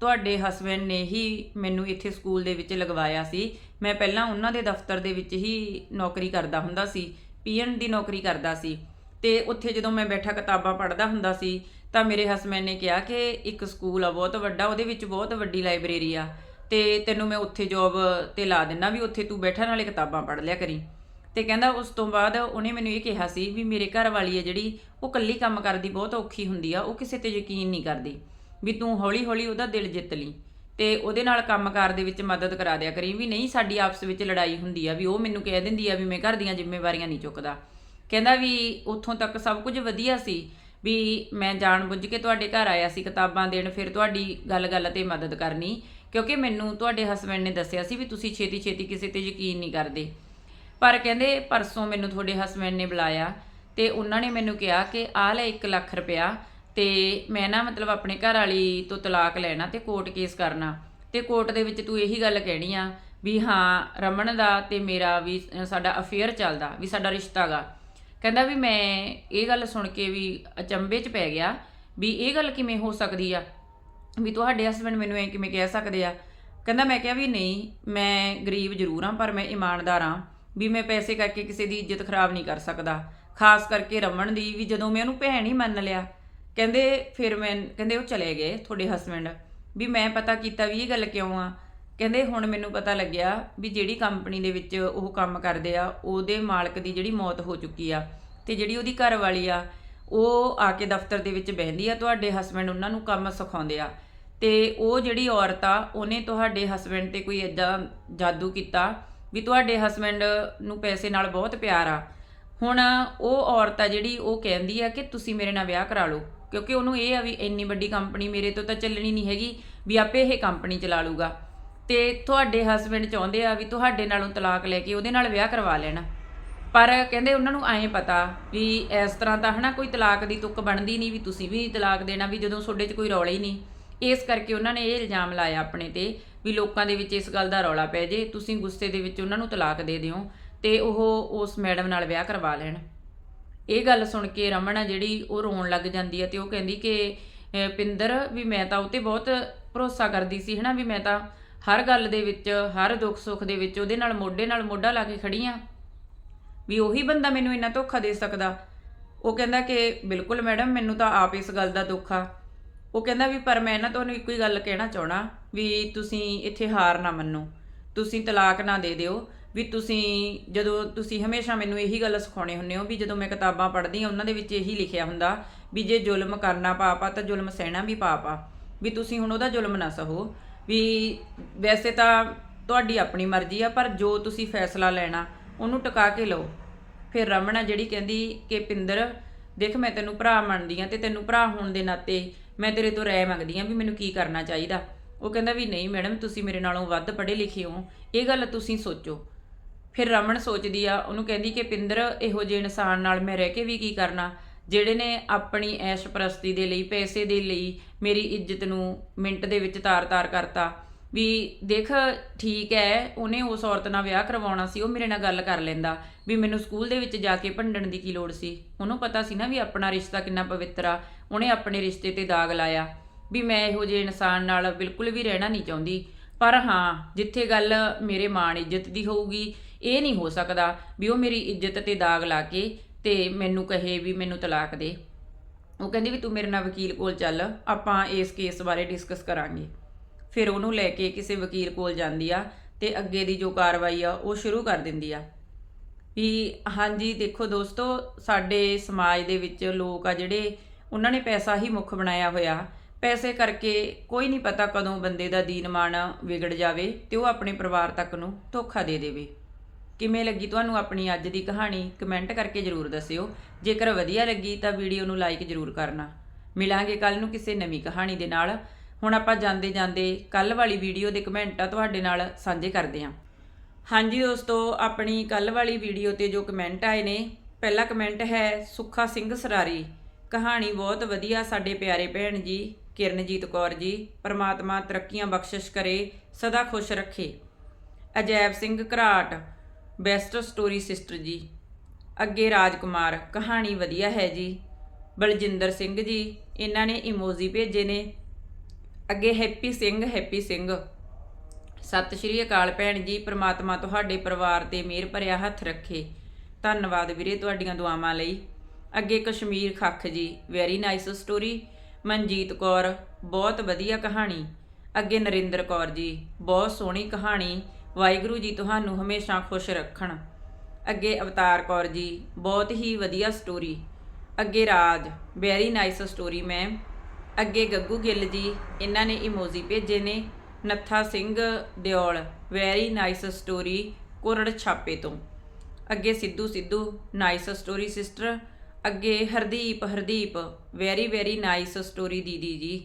ਤੁਹਾਡੇ ਹਸਬੰਡ ਨੇ ਹੀ ਮੈਨੂੰ ਇੱਥੇ ਸਕੂਲ ਦੇ ਵਿੱਚ ਲਗਵਾਇਆ ਸੀ। ਮੈਂ ਪਹਿਲਾਂ ਉਹਨਾਂ ਦੇ ਦਫ਼ਤਰ ਦੇ ਵਿੱਚ ਹੀ ਨੌਕਰੀ ਕਰਦਾ ਹੁੰਦਾ ਸੀ, ਪੀਐਨ ਦੀ ਨੌਕਰੀ ਕਰਦਾ ਸੀ। ਤੇ ਉੱਥੇ ਜਦੋਂ ਮੈਂ ਬੈਠਾ ਕਿਤਾਬਾਂ ਪੜ੍ਹਦਾ ਹੁੰਦਾ ਸੀ, ਤਾਂ ਮੇਰੇ ਹਸਬੰਡ ਨੇ ਕਿਹਾ ਕਿ ਇੱਕ ਸਕੂਲ ਆ, ਬਹੁਤ ਵੱਡਾ, ਉਹਦੇ ਵਿੱਚ ਬਹੁਤ ਵੱਡੀ ਲਾਇਬ੍ਰੇਰੀ ਆ। ਤੇ ਤੈਨੂੰ ਮੈਂ ਉੱਥੇ ਜੌਬ ਤੇ ਲਾ ਦਿੰਦਾ ਵੀ ਉੱਥੇ ਤੂੰ ਬੈਠਾ, ਨਾਲੇ ਕਿਤਾਬਾਂ ਪੜ੍ਹ ਲਿਆ ਕਰੀ। ਤੇ ਕਹਿੰਦਾ ਉਸ ਤੋਂ ਬਾਅਦ ਉਹਨੇ ਮੈਨੂੰ ਇਹ ਕਿਹਾ ਸੀ ਵੀ ਮੇਰੇ ਘਰ ਵਾਲੀ ਹੈ ਜਿਹੜੀ, ਉਹ ਇਕੱਲੀ ਕੰਮ ਕਰਦੀ, ਬਹੁਤ ਔਖੀ ਹੁੰਦੀ ਆ, ਉਹ ਕਿਸੇ ਤੇ ਯਕੀਨ ਨਹੀਂ ਕਰਦੀ ਵੀ ਤੂੰ ਹੌਲੀ ਹੌਲੀ ਉਹਦਾ ਦਿਲ ਜਿੱਤ ਲਈ। ਤੇ ਉਹਦੇ ਨਾਲ ਕੰਮਕਾਰ ਦੇ ਵਿੱਚ ਮਦਦ ਕਰਾ ਦਿਆ ਕਰੀ ਵੀ ਨਹੀਂ, ਸਾਡੀ ਆਪਸ ਵਿੱਚ ਲੜਾਈ ਹੁੰਦੀ ਆ ਵੀ ਉਹ ਮੈਨੂੰ ਕਹਿ ਦਿੰਦੀ ਆ ਵੀ ਮੈਂ ਘਰ ਦੀਆਂ ਜ਼ਿੰਮੇਵਾਰੀਆਂ ਨਹੀਂ ਚੁੱਕਦਾ। ਕਹਿੰਦਾ ਵੀ ਉੱਥੋਂ ਤੱਕ ਸਭ ਕੁਝ ਵਧੀਆ ਸੀ, ਵੀ ਮੈਂ ਜਾਣ ਬੁੱਝ ਕੇ ਤੁਹਾਡੇ ਘਰ ਆਇਆ ਸੀ ਕਿਤਾਬਾਂ ਦੇਣ, ਫਿਰ ਤੁਹਾਡੀ ਗੱਲ-ਗੱਲ ਤੇ ਮਦਦ ਕਰਨੀ, ਕਿਉਂਕਿ ਮੈਨੂੰ ਤੁਹਾਡੇ ਹਸਬੰਡ ਨੇ ਦੱਸਿਆ ਸੀ ਵੀ ਤੁਸੀਂ ਛੇਤੀ-ਛੇਤੀ ਕਿਸੇ ਤੇ ਯਕੀਨ ਨਹੀਂ ਕਰਦੇ। ਪਰ ਕਹਿੰਦੇ ਪਰਸੋਂ ਮੈਨੂੰ ਤੁਹਾਡੇ ਹਸਬੰਡ ਨੇ ਬੁਲਾਇਆ ਤੇ ਉਹਨਾਂ ਨੇ ਮੈਨੂੰ ਕਿਹਾ ਕਿ ਆਹ ਲੈ 1 ਲੱਖ ਰੁਪਇਆ ਤੇ ਮੈਂ ਨਾ ਮਤਲਬ ਆਪਣੇ ਘਰ ਵਾਲੀ ਤੋਂ ਤਲਾਕ ਲੈਣਾ ਤੇ ਕੋਰਟ ਕੇਸ ਕਰਨਾ। ਤੇ ਕੋਰਟ ਦੇ ਵਿੱਚ ਤੂੰ ਇਹੀ ਗੱਲ ਕਹਿਣੀ ਆ ਵੀ ਹਾਂ ਰਮਨ ਦਾ ਤੇ ਮੇਰਾ ਵੀ ਸਾਡਾ ਅਫੇਅਰ ਚੱਲਦਾ, ਵੀ ਸਾਡਾ ਰਿਸ਼ਤਾ ਗਾ। ਕਹਿੰਦਾ ਵੀ ਮੈਂ ਇਹ ਗੱਲ ਸੁਣ ਕੇ ਵੀ ਅਚੰਭੇ 'ਚ ਪੈ ਗਿਆ ਵੀ ਇਹ ਗੱਲ ਕਿਵੇਂ ਹੋ ਸਕਦੀ ਆ? ਵੀ ਤੁਹਾਡੇ ਹਸਬੰਡ ਮੈਨੂੰ ਐ ਕਿਵੇਂ ਕਹਿ ਸਕਦੇ ਆ? ਕਹਿੰਦਾ ਮੈਂ ਕਿਹਾ ਵੀ ਨਹੀਂ, ਮੈਂ ਗਰੀਬ ਜ਼ਰੂਰ ਹਾਂ ਪਰ ਮੈਂ ਇਮਾਨਦਾਰ ਹਾਂ ਵੀ ਮੈਂ ਪੈਸੇ ਕਰਕੇ ਕਿਸੇ ਦੀ ਇੱਜ਼ਤ ਖਰਾਬ ਨਹੀਂ ਕਰ ਸਕਦਾ। ਖਾਸ ਕਰਕੇ ਰਮਣ ਦੀ ਵੀ ਜਦੋਂ ਮੈਂ ਉਹਨੂੰ ਭੈਣ ਹੀ ਮੰਨ ਲਿਆ, ਕਹਿੰਦੇ ਫਿਰ ਮੈਂ, ਕਹਿੰਦੇ ਉਹ ਚਲੇ ਗਏ ਤੁਹਾਡੇ ਹਸਬੰਡ ਵੀ ਮੈਂ ਪਤਾ ਕੀਤਾ ਵੀ ਇਹ ਗੱਲ ਕਿਉਂ ਆ? ਕਹਿੰਦੇ ਹੁਣ ਮੈਨੂੰ ਪਤਾ ਲੱਗਿਆ ਵੀ ਜਿਹੜੀ ਕੰਪਨੀ ਦੇ ਵਿੱਚ ਉਹ ਕੰਮ ਕਰਦੇ ਆ, ਉਹਦੇ ਮਾਲਕ ਦੀ ਜਿਹੜੀ ਮੌਤ ਹੋ ਚੁੱਕੀ ਆ ਤੇ ਜਿਹੜੀ ਉਹਦੀ ਘਰ ਵਾਲੀ ਆ, ਉਹ ਆ ਕੇ ਦਫ਼ਤਰ ਦੇ ਵਿੱਚ ਬਹਿੰਦੀ ਆ, ਤੁਹਾਡੇ ਹਸਬੰਡ ਉਹਨਾਂ ਨੂੰ ਕੰਮ ਸਿਖਾਉਂਦੇ ਆ ਤੇ ਉਹ ਜਿਹੜੀ ਔਰਤ ਆ, ਉਹਨੇ ਤੁਹਾਡੇ ਹਸਬੰਡ ਤੇ ਕੋਈ ਇਦਾਂ ਜਾਦੂ ਕੀਤਾ ਵੀ ਤੁਹਾਡੇ ਹਸਬੰਡ ਨੂੰ ਪੈਸੇ ਨਾਲ ਬਹੁਤ ਪਿਆਰ ਆ। ਹੁਣ ਉਹ ਔਰਤ ਆ ਜਿਹੜੀ, ਉਹ ਕਹਿੰਦੀ ਆ ਕਿ ਤੁਸੀਂ ਮੇਰੇ ਨਾਲ ਵਿਆਹ ਕਰਾ ਲਓ, ਕਿਉਂਕਿ ਉਹਨੂੰ ਇਹ ਆ ਵੀ ਇੰਨੀ ਵੱਡੀ ਕੰਪਨੀ ਮੇਰੇ ਤੋਂ ਤਾਂ ਚੱਲਣੀ ਨਹੀਂ ਹੈਗੀ ਵੀ ਆਪੇ ਇਹ ਕੰਪਨੀ ਚਲਾ ਲੂਗਾ ਤੇ ਤੁਹਾਡੇ ਹਸਬੰਡ ਚਾਹੁੰਦੇ ਆ ਵੀ ਤੁਹਾਡੇ ਨਾਲੋਂ ਤਲਾਕ ਲੈ ਕੇ ਉਹਦੇ ਨਾਲ ਵਿਆਹ ਕਰਵਾ ਲੈਣਾ। ਪਰ ਕਹਿੰਦੇ ਉਹਨਾਂ ਨੂੰ ਐਂ ਪਤਾ ਵੀ ਇਸ ਤਰ੍ਹਾਂ ਤਾਂ ਹਨਾ ਕੋਈ ਤਲਾਕ ਦੀ ਤੁੱਕ ਬਣਦੀ ਨਹੀਂ ਵੀ ਤੁਸੀਂ ਵੀ ਤਲਾਕ ਦੇਣਾ ਵੀ ਜਦੋਂ ਤੁਹਾਡੇ 'ਚ ਕੋਈ ਰੌਲਾ ਹੀ ਨਹੀਂ। ਇਸ ਕਰਕੇ ਉਹਨਾਂ ਨੇ ਇਹ ਇਲਜ਼ਾਮ ਲਾਇਆ ਆਪਣੇ ਤੇ ਵੀ ਲੋਕਾਂ ਦੇ ਵਿੱਚ ਇਸ ਗੱਲ ਦਾ ਰੌਲਾ ਪੈ ਜੇ, ਤੁਸੀਂ ਗੁੱਸੇ ਦੇ ਵਿੱਚ ਉਹਨਾਂ ਨੂੰ ਤਲਾਕ ਦੇ ਦਿਓ ਤੇ ਉਹ ਉਸ ਮੈਡਮ ਨਾਲ ਵਿਆਹ ਕਰਵਾ ਲੈਣ। ਇਹ ਗੱਲ ਸੁਣ ਕੇ ਰਮਨ ਆ ਜਿਹੜੀ ਉਹ ਰੋਣ ਲੱਗ ਜਾਂਦੀ ਹੈ ਤੇ ਉਹ ਕਹਿੰਦੀ ਕਿ ਪਿੰਦਰ, ਵੀ ਮੈਂ ਤਾਂ ਉਹ ਤੇ ਬਹੁਤ ਭਰੋਸਾ ਕਰਦੀ ਸੀ ਹਨਾ ਵੀ ਮੈਂ ਤਾਂ ਹਰ ਗੱਲ ਦੇ ਵਿੱਚ, ਹਰ ਦੁੱਖ ਸੁੱਖ ਦੇ ਵਿੱਚ ਉਹਦੇ ਨਾਲ ਮੋਢੇ ਨਾਲ ਮੋਢਾ ਲਾ ਕੇ ਖੜੀ ਆ ਵੀ ਉਹੀ ਬੰਦਾ ਮੈਨੂੰ ਇੰਨਾ ਧੋਖਾ ਦੇ ਸਕਦਾ। ਉਹ ਕਹਿੰਦਾ ਕਿ ਬਿਲਕੁਲ ਮੈਡਮ, ਮੈਨੂੰ ਤਾਂ ਆਪ ਇਸ ਗੱਲ ਦਾ ਦੁੱਖ ਆ। ਉਹ ਕਹਿੰਦਾ ਵੀ ਪਰ ਮੈਂ ਨਾ ਤੁਹਾਨੂੰ ਇੱਕੋ ਹੀ ਗੱਲ ਕਹਿਣਾ ਚਾਹਣਾ, ਵੀ ਤੁਸੀਂ ਇੱਥੇ ਹਾਰ ਨਾ ਮੰਨੋ। ਤੁਸੀਂ ਤਲਾਕ ਨਾ ਦੇ ਦਿਓ। ਵੀ ਤੁਸੀਂ ਜਦੋਂ ਤੁਸੀਂ ਹਮੇਸ਼ਾ ਮੈਨੂੰ ਇਹੀ ਗੱਲ ਸਿਖਾਉਣੇ ਹੁੰਦੇ ਹੋ, ਵੀ ਜਦੋਂ ਮੈਂ ਕਿਤਾਬਾਂ ਪੜ੍ਹਦੀ ਹਾਂ, ਉਹਨਾਂ ਦੇ ਵਿੱਚ ਇਹੀ ਲਿਖਿਆ ਹੁੰਦਾ, ਵੀ ਜੇ ਜ਼ੁਲਮ ਕਰਨਾ ਪਾਪ ਆ, ਤਾਂ ਜ਼ੁਲਮ ਸਹਿਣਾ ਵੀ ਪਾਪ ਆ। ਵੀ ਤੁਸੀਂ ਹੁਣ ਉਹਦਾ ਜ਼ੁਲਮ ਨਾ ਸਹੋ। ਵੀ ਵੈਸੇ ਤਾਂ ਤੁਹਾਡੀ ਆਪਣੀ ਮਰਜ਼ੀ ਆ, ਪਰ ਜੋ ਤੁਸੀਂ ਫੈਸਲਾ ਲੈਣਾ, ਉਹਨੂੰ ਟਿਕਾ ਕੇ ਲਓ। ਫਿਰ ਰਮਨ ਆ ਜਿਹੜੀ ਕਹਿੰਦੀ ਕਿ, ਪਿੰਦਰ, ਦੇਖ ਮੈਂ ਤੈਨੂੰ ਭਰਾ ਮੰਨਦੀ ਆ ਤੇ ਤੈਨੂੰ ਭਰਾ ਹੋਣ ਦੇ ਨਾਤੇ ਮੈਂ ਤੇਰੇ ਤੋਂ ਰਾਏ ਮੰਗਦੀ ਆ ਵੀ ਮੈਨੂੰ ਕੀ ਕਰਨਾ ਚਾਹੀਦਾ। ਉਹ ਕਹਿੰਦਾ ਵੀ, ਨਹੀਂ ਮੈਡਮ, ਤੁਸੀਂ ਮੇਰੇ ਨਾਲੋਂ ਵੱਧ ਪੜ੍ਹੇ ਲਿਖੇ ਹੋ। ਇਹ ਗੱਲ ਤੁਸੀਂ ਸੋਚੋ। ਫਿਰ ਰਮਨ ਸੋਚਦੀ ਆ, ਉਹਨੂੰ ਕਹਿੰਦੀ ਕਿ, ਪਿੰਦਰ, ਇਹੋ ਜਿਹੇ ਇਨਸਾਨ ਨਾਲ ਮੈਂ ਰਹਿ ਕੇ ਵੀ ਕੀ ਕਰਨਾ? ਜਿਹੜੇ ਨੇ ਆਪਣੀ ਐਸ਼ ਪ੍ਰਸਤੀ ਦੇ ਲਈ, ਪੈਸੇ ਦੇ ਲਈ ਮੇਰੀ ਇੱਜ਼ਤ ਨੂੰ ਮਿੰਟ ਦੇ ਵਿੱਚ ਤਾਰ-ਤਾਰ ਕਰਤਾ। ਵੀ ਦੇਖ, ਠੀਕ ਹੈ ਉਹਨੇ ਉਸ ਔਰਤ ਨਾਲ ਵਿਆਹ ਕਰਵਾਉਣਾ ਸੀ, ਉਹ ਮੇਰੇ ਨਾਲ ਗੱਲ ਕਰ ਲੈਂਦਾ। ਵੀ ਮੈਨੂੰ ਸਕੂਲ ਦੇ ਵਿੱਚ ਜਾ ਕੇ ਭੰਡਣ ਦੀ ਕੀ ਲੋੜ ਸੀ? ਉਹਨੂੰ ਪਤਾ ਸੀ ਨਾ ਵੀ ਆਪਣਾ ਰਿਸ਼ਤਾ ਕਿੰਨਾ ਪਵਿੱਤਰ ਆ। ਉਹਨੇ ਆਪਣੇ ਰਿਸ਼ਤੇ ਤੇ ਦਾਗ ਲਾਇਆ। ਵੀ ਮੈਂ ਇਹੋ ਜਿਹੇ ਇਨਸਾਨ ਨਾਲ ਬਿਲਕੁਲ ਵੀ ਰਹਿਣਾ ਨਹੀਂ ਚਾਹੁੰਦੀ। ਪਰ ਹਾਂ, ਜਿੱਥੇ ਗੱਲ ਮੇਰੇ ਮਾਣ ਇੱਜ਼ਤ ਦੀ ਹੋਊਗੀ, ਇਹ ਨਹੀਂ ਹੋ ਸਕਦਾ ਵੀ ਉਹ ਮੇਰੀ ਇੱਜ਼ਤ ਤੇ ਦਾਗ ਲਾ ਕੇ ਤੇ ਮੈਨੂੰ ਕਹੇ ਵੀ ਮੈਨੂੰ ਤਲਾਕ ਦੇ। ਉਹ ਕਹਿੰਦੀ ਵੀ ਤੂੰ ਮੇਰੇ ਨਾਲ ਵਕੀਲ ਕੋਲ ਚੱਲ, ਆਪਾਂ ਇਸ ਕੇਸ ਬਾਰੇ ਡਿਸਕਸ ਕਰਾਂਗੇ। ਫਿਰ ਉਹਨੂੰ ਲੈ ਕੇ ਕਿਸੇ ਵਕੀਲ ਕੋਲ ਜਾਂਦੀ ਆ ਤੇ ਅੱਗੇ ਦੀ ਜੋ ਕਾਰਵਾਈ ਆ, ਉਹ ਸ਼ੁਰੂ ਕਰ ਦਿੰਦੀ ਆ। ਵੀ ਹਾਂਜੀ, ਦੇਖੋ ਦੋਸਤੋ, ਸਾਡੇ ਸਮਾਜ ਦੇ ਵਿੱਚ ਲੋਕ ਆ ਜਿਹੜੇ, ਉਹਨਾਂ ਨੇ ਪੈਸਾ ਹੀ ਮੁੱਖ ਬਣਾਇਆ ਹੋਇਆ। ਪੈਸੇ ਕਰਕੇ ਕੋਈ ਨਹੀਂ ਪਤਾ ਕਦੋਂ ਬੰਦੇ ਦਾ ਦੀਨਮਾਨ ਵਿਗੜ ਜਾਵੇ ਤੇ ਉਹ ਆਪਣੇ ਪਰਿਵਾਰ ਤੱਕ ਨੂੰ ਧੋਖਾ ਦੇ ਦੇਵੇ। ਕਿਵੇਂ ਲੱਗੀ ਤੁਹਾਨੂੰ ਆਪਣੀ ਅੱਜ ਦੀ ਕਹਾਣੀ? ਕਮੈਂਟ ਕਰਕੇ ਜਰੂਰ ਦੱਸਿਓ। ਜੇਕਰ ਵਧੀਆ ਲੱਗੀ ਤਾਂ ਵੀਡੀਓ ਨੂੰ ਲਾਈਕ ਜਰੂਰ ਕਰਨਾ। ਮਿਲਾਂਗੇ ਕੱਲ ਨੂੰ ਕਿਸੇ ਨਵੀਂ ਕਹਾਣੀ ਦੇ ਨਾਲ। ਹੁਣ ਆਪਾਂ ਜਾਂਦੇ ਜਾਂਦੇ ਕੱਲ ਵਾਲੀ ਵੀਡੀਓ ਦੇ ਕਮੈਂਟ ਆ ਤੁਹਾਡੇ ਨਾਲ ਸਾਂਝੇ ਕਰਦੇ ਹਾਂ। ਹਾਂਜੀ ਦੋਸਤੋ, ਆਪਣੀ ਕੱਲ ਵਾਲੀ ਵੀਡੀਓ ਤੇ ਜੋ ਕਮੈਂਟ ਆਏ ਨੇ, ਪਹਿਲਾ ਕਮੈਂਟ ਹੈ ਸੁੱਖਾ ਸਿੰਘ ਸਰਾਰੀ। ਕਹਾਣੀ ਬਹੁਤ ਵਧੀਆ, ਸਾਡੇ ਪਿਆਰੇ ਭੈਣ ਜੀ, ਕਿਰਨਜੀਤ ਕੌਰ ਜੀ, ਪਰਮਾਤਮਾ ਤਰੱਕੀਆਂ ਬਖਸ਼ਿਸ਼ ਕਰੇ, ਸਦਾ ਖੁਸ਼ ਰੱਖੇ। Ajaib Singh Gharat. Best story sister ji. ਅੱਗੇ ਰਾਜਕੁਮਾਰ, ਕਹਾਣੀ ਵਧੀਆ ਹੈ ਜੀ। ਬਲਜਿੰਦਰ ਸਿੰਘ ਜੀ, ਇਹਨਾਂ ਨੇ ਇਮੋਜੀ ਭੇਜੇ ਨੇ। ਅੱਗੇ ਹੈਪੀ ਸਿੰਘ ਹੈਪੀ ਸਿੰਘ। ਸਤਿ ਸ਼੍ਰੀ ਅਕਾਲ ਭੈਣ ਜੀ, ਪ੍ਰਮਾਤਮਾ ਤੁਹਾਡੇ ਪਰਿਵਾਰ ਤੇ ਮਿਹਰ ਭਰਿਆ ਹੱਥ ਰੱਖੇ। ਧੰਨਵਾਦ ਵੀਰੇ ਤੁਹਾਡੀਆਂ ਦੁਆਵਾਂ ਲਈ। ਅੱਗੇ Kashmir Khakh ji very nice story Manjeet Kaur, ਬਹੁਤ ਵਧੀਆ ਕਹਾਣੀ। ਅੱਗੇ ਨਰਿੰਦਰ ਕੌਰ ਜੀ, ਬਹੁਤ ਸੋਹਣੀ ਕਹਾਣੀ। ਵਾਹਿਗੁਰੂ ਜੀ ਤੁਹਾਨੂੰ ਹਮੇਸ਼ਾ ਖੁਸ਼ ਰੱਖਣ। ਅੱਗੇ ਅਵਤਾਰ ਕੌਰ ਜੀ, ਬਹੁਤ ਹੀ ਵਧੀਆ ਸਟੋਰੀ ਅੱਗੇ Raj very nice story ma'am ਅੱਗੇ ਗੱਗੂ ਗਿੱਲ ਜੀ, ਇਹਨਾਂ ਨੇ ਇਮੋਜੀ ਭੇਜੇ ਨੇ, Nattha Singh Deol very nice story Korar ਛਾਪੇ ਤੋਂ। ਅੱਗੇ Sidhu Sidhu nice story sister ਅੱਗੇ Hardeep Hardeep very very nice story ਦੀਦੀ ਜੀ।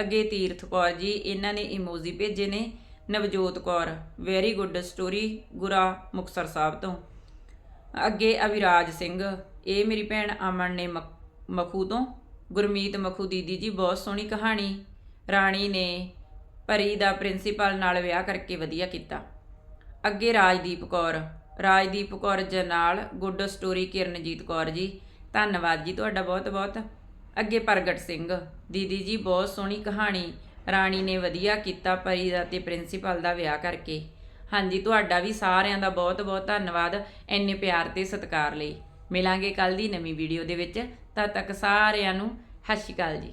ਅੱਗੇ ਤੀਰਥ ਕੌਰ ਜੀ, ਇਹਨਾਂ ਨੇ ਇਮੋਜੀ ਭੇਜੇ ਨੇ। Navjot Kaur very good story ਗੁਰਾ Muktsar Sahib ਤੋਂ। ਅੱਗੇ ਅਵਿਰਾਜ ਸਿੰਘ, ਇਹ ਮੇਰੀ ਭੈਣ ਅਮਨ ਨੇ ਮਖ- ਮਖੂ ਤੋਂ। ਗੁਰਮੀਤ ਮਖੂ ਦੀਦੀ ਜੀ, ਬਹੁਤ ਸੋਹਣੀ ਕਹਾਣੀ। ਰਾਣੀ ਨੇ ਪਰੀ ਦਾ ਪ੍ਰਿੰਸੀਪਲ ਨਾਲ ਵਿਆਹ ਕਰਕੇ ਵਧੀਆ ਕੀਤਾ। ਅੱਗੇ ਰਾਜਦੀਪ ਕੌਰ ਰਾਜਦੀਪ ਕੌਰ ਜਨਾਲ ਗੁੱਡ ਸਟੋਰੀ ਕਿਰਨਜੀਤ ਕੌਰ ਜੀ। ਧੰਨਵਾਦ ਜੀ ਤੁਹਾਡਾ ਬਹੁਤ ਬਹੁਤ ਅੱਗੇ ਪ੍ਰਗਟ ਸਿੰਘ, ਦੀਦੀ ਜੀ, ਬਹੁਤ ਸੋਹਣੀ ਕਹਾਣੀ। ਰਾਣੀ ਨੇ ਵਧੀਆ ਕੀਤਾ ਪਰੀ ਦਾ ਤੇ ਪ੍ਰਿੰਸੀਪਲ ਦਾ ਵਿਆਹ ਕਰਕੇ। ਹਾਂਜੀ, ਤੁਹਾਡਾ ਵੀ ਸਾਰਿਆਂ ਦਾ ਬਹੁਤ ਬਹੁਤ ਧੰਨਵਾਦ। ਇੰਨੇ ਪਿਆਰ ਤੇ ਸਤਿਕਾਰ ਲਈ। ਮਿਲਾਂਗੇ ਕੱਲ ਦੀ ਨਵੀਂ ਵੀਡੀਓ ਦੇ ਵਿੱਚ। ਤਦ ਤੱਕ ਸਾਰਿਆਂ ਨੂੰ ਸਤਿ ਸ਼੍ਰੀ ਅਕਾਲ ਜੀ।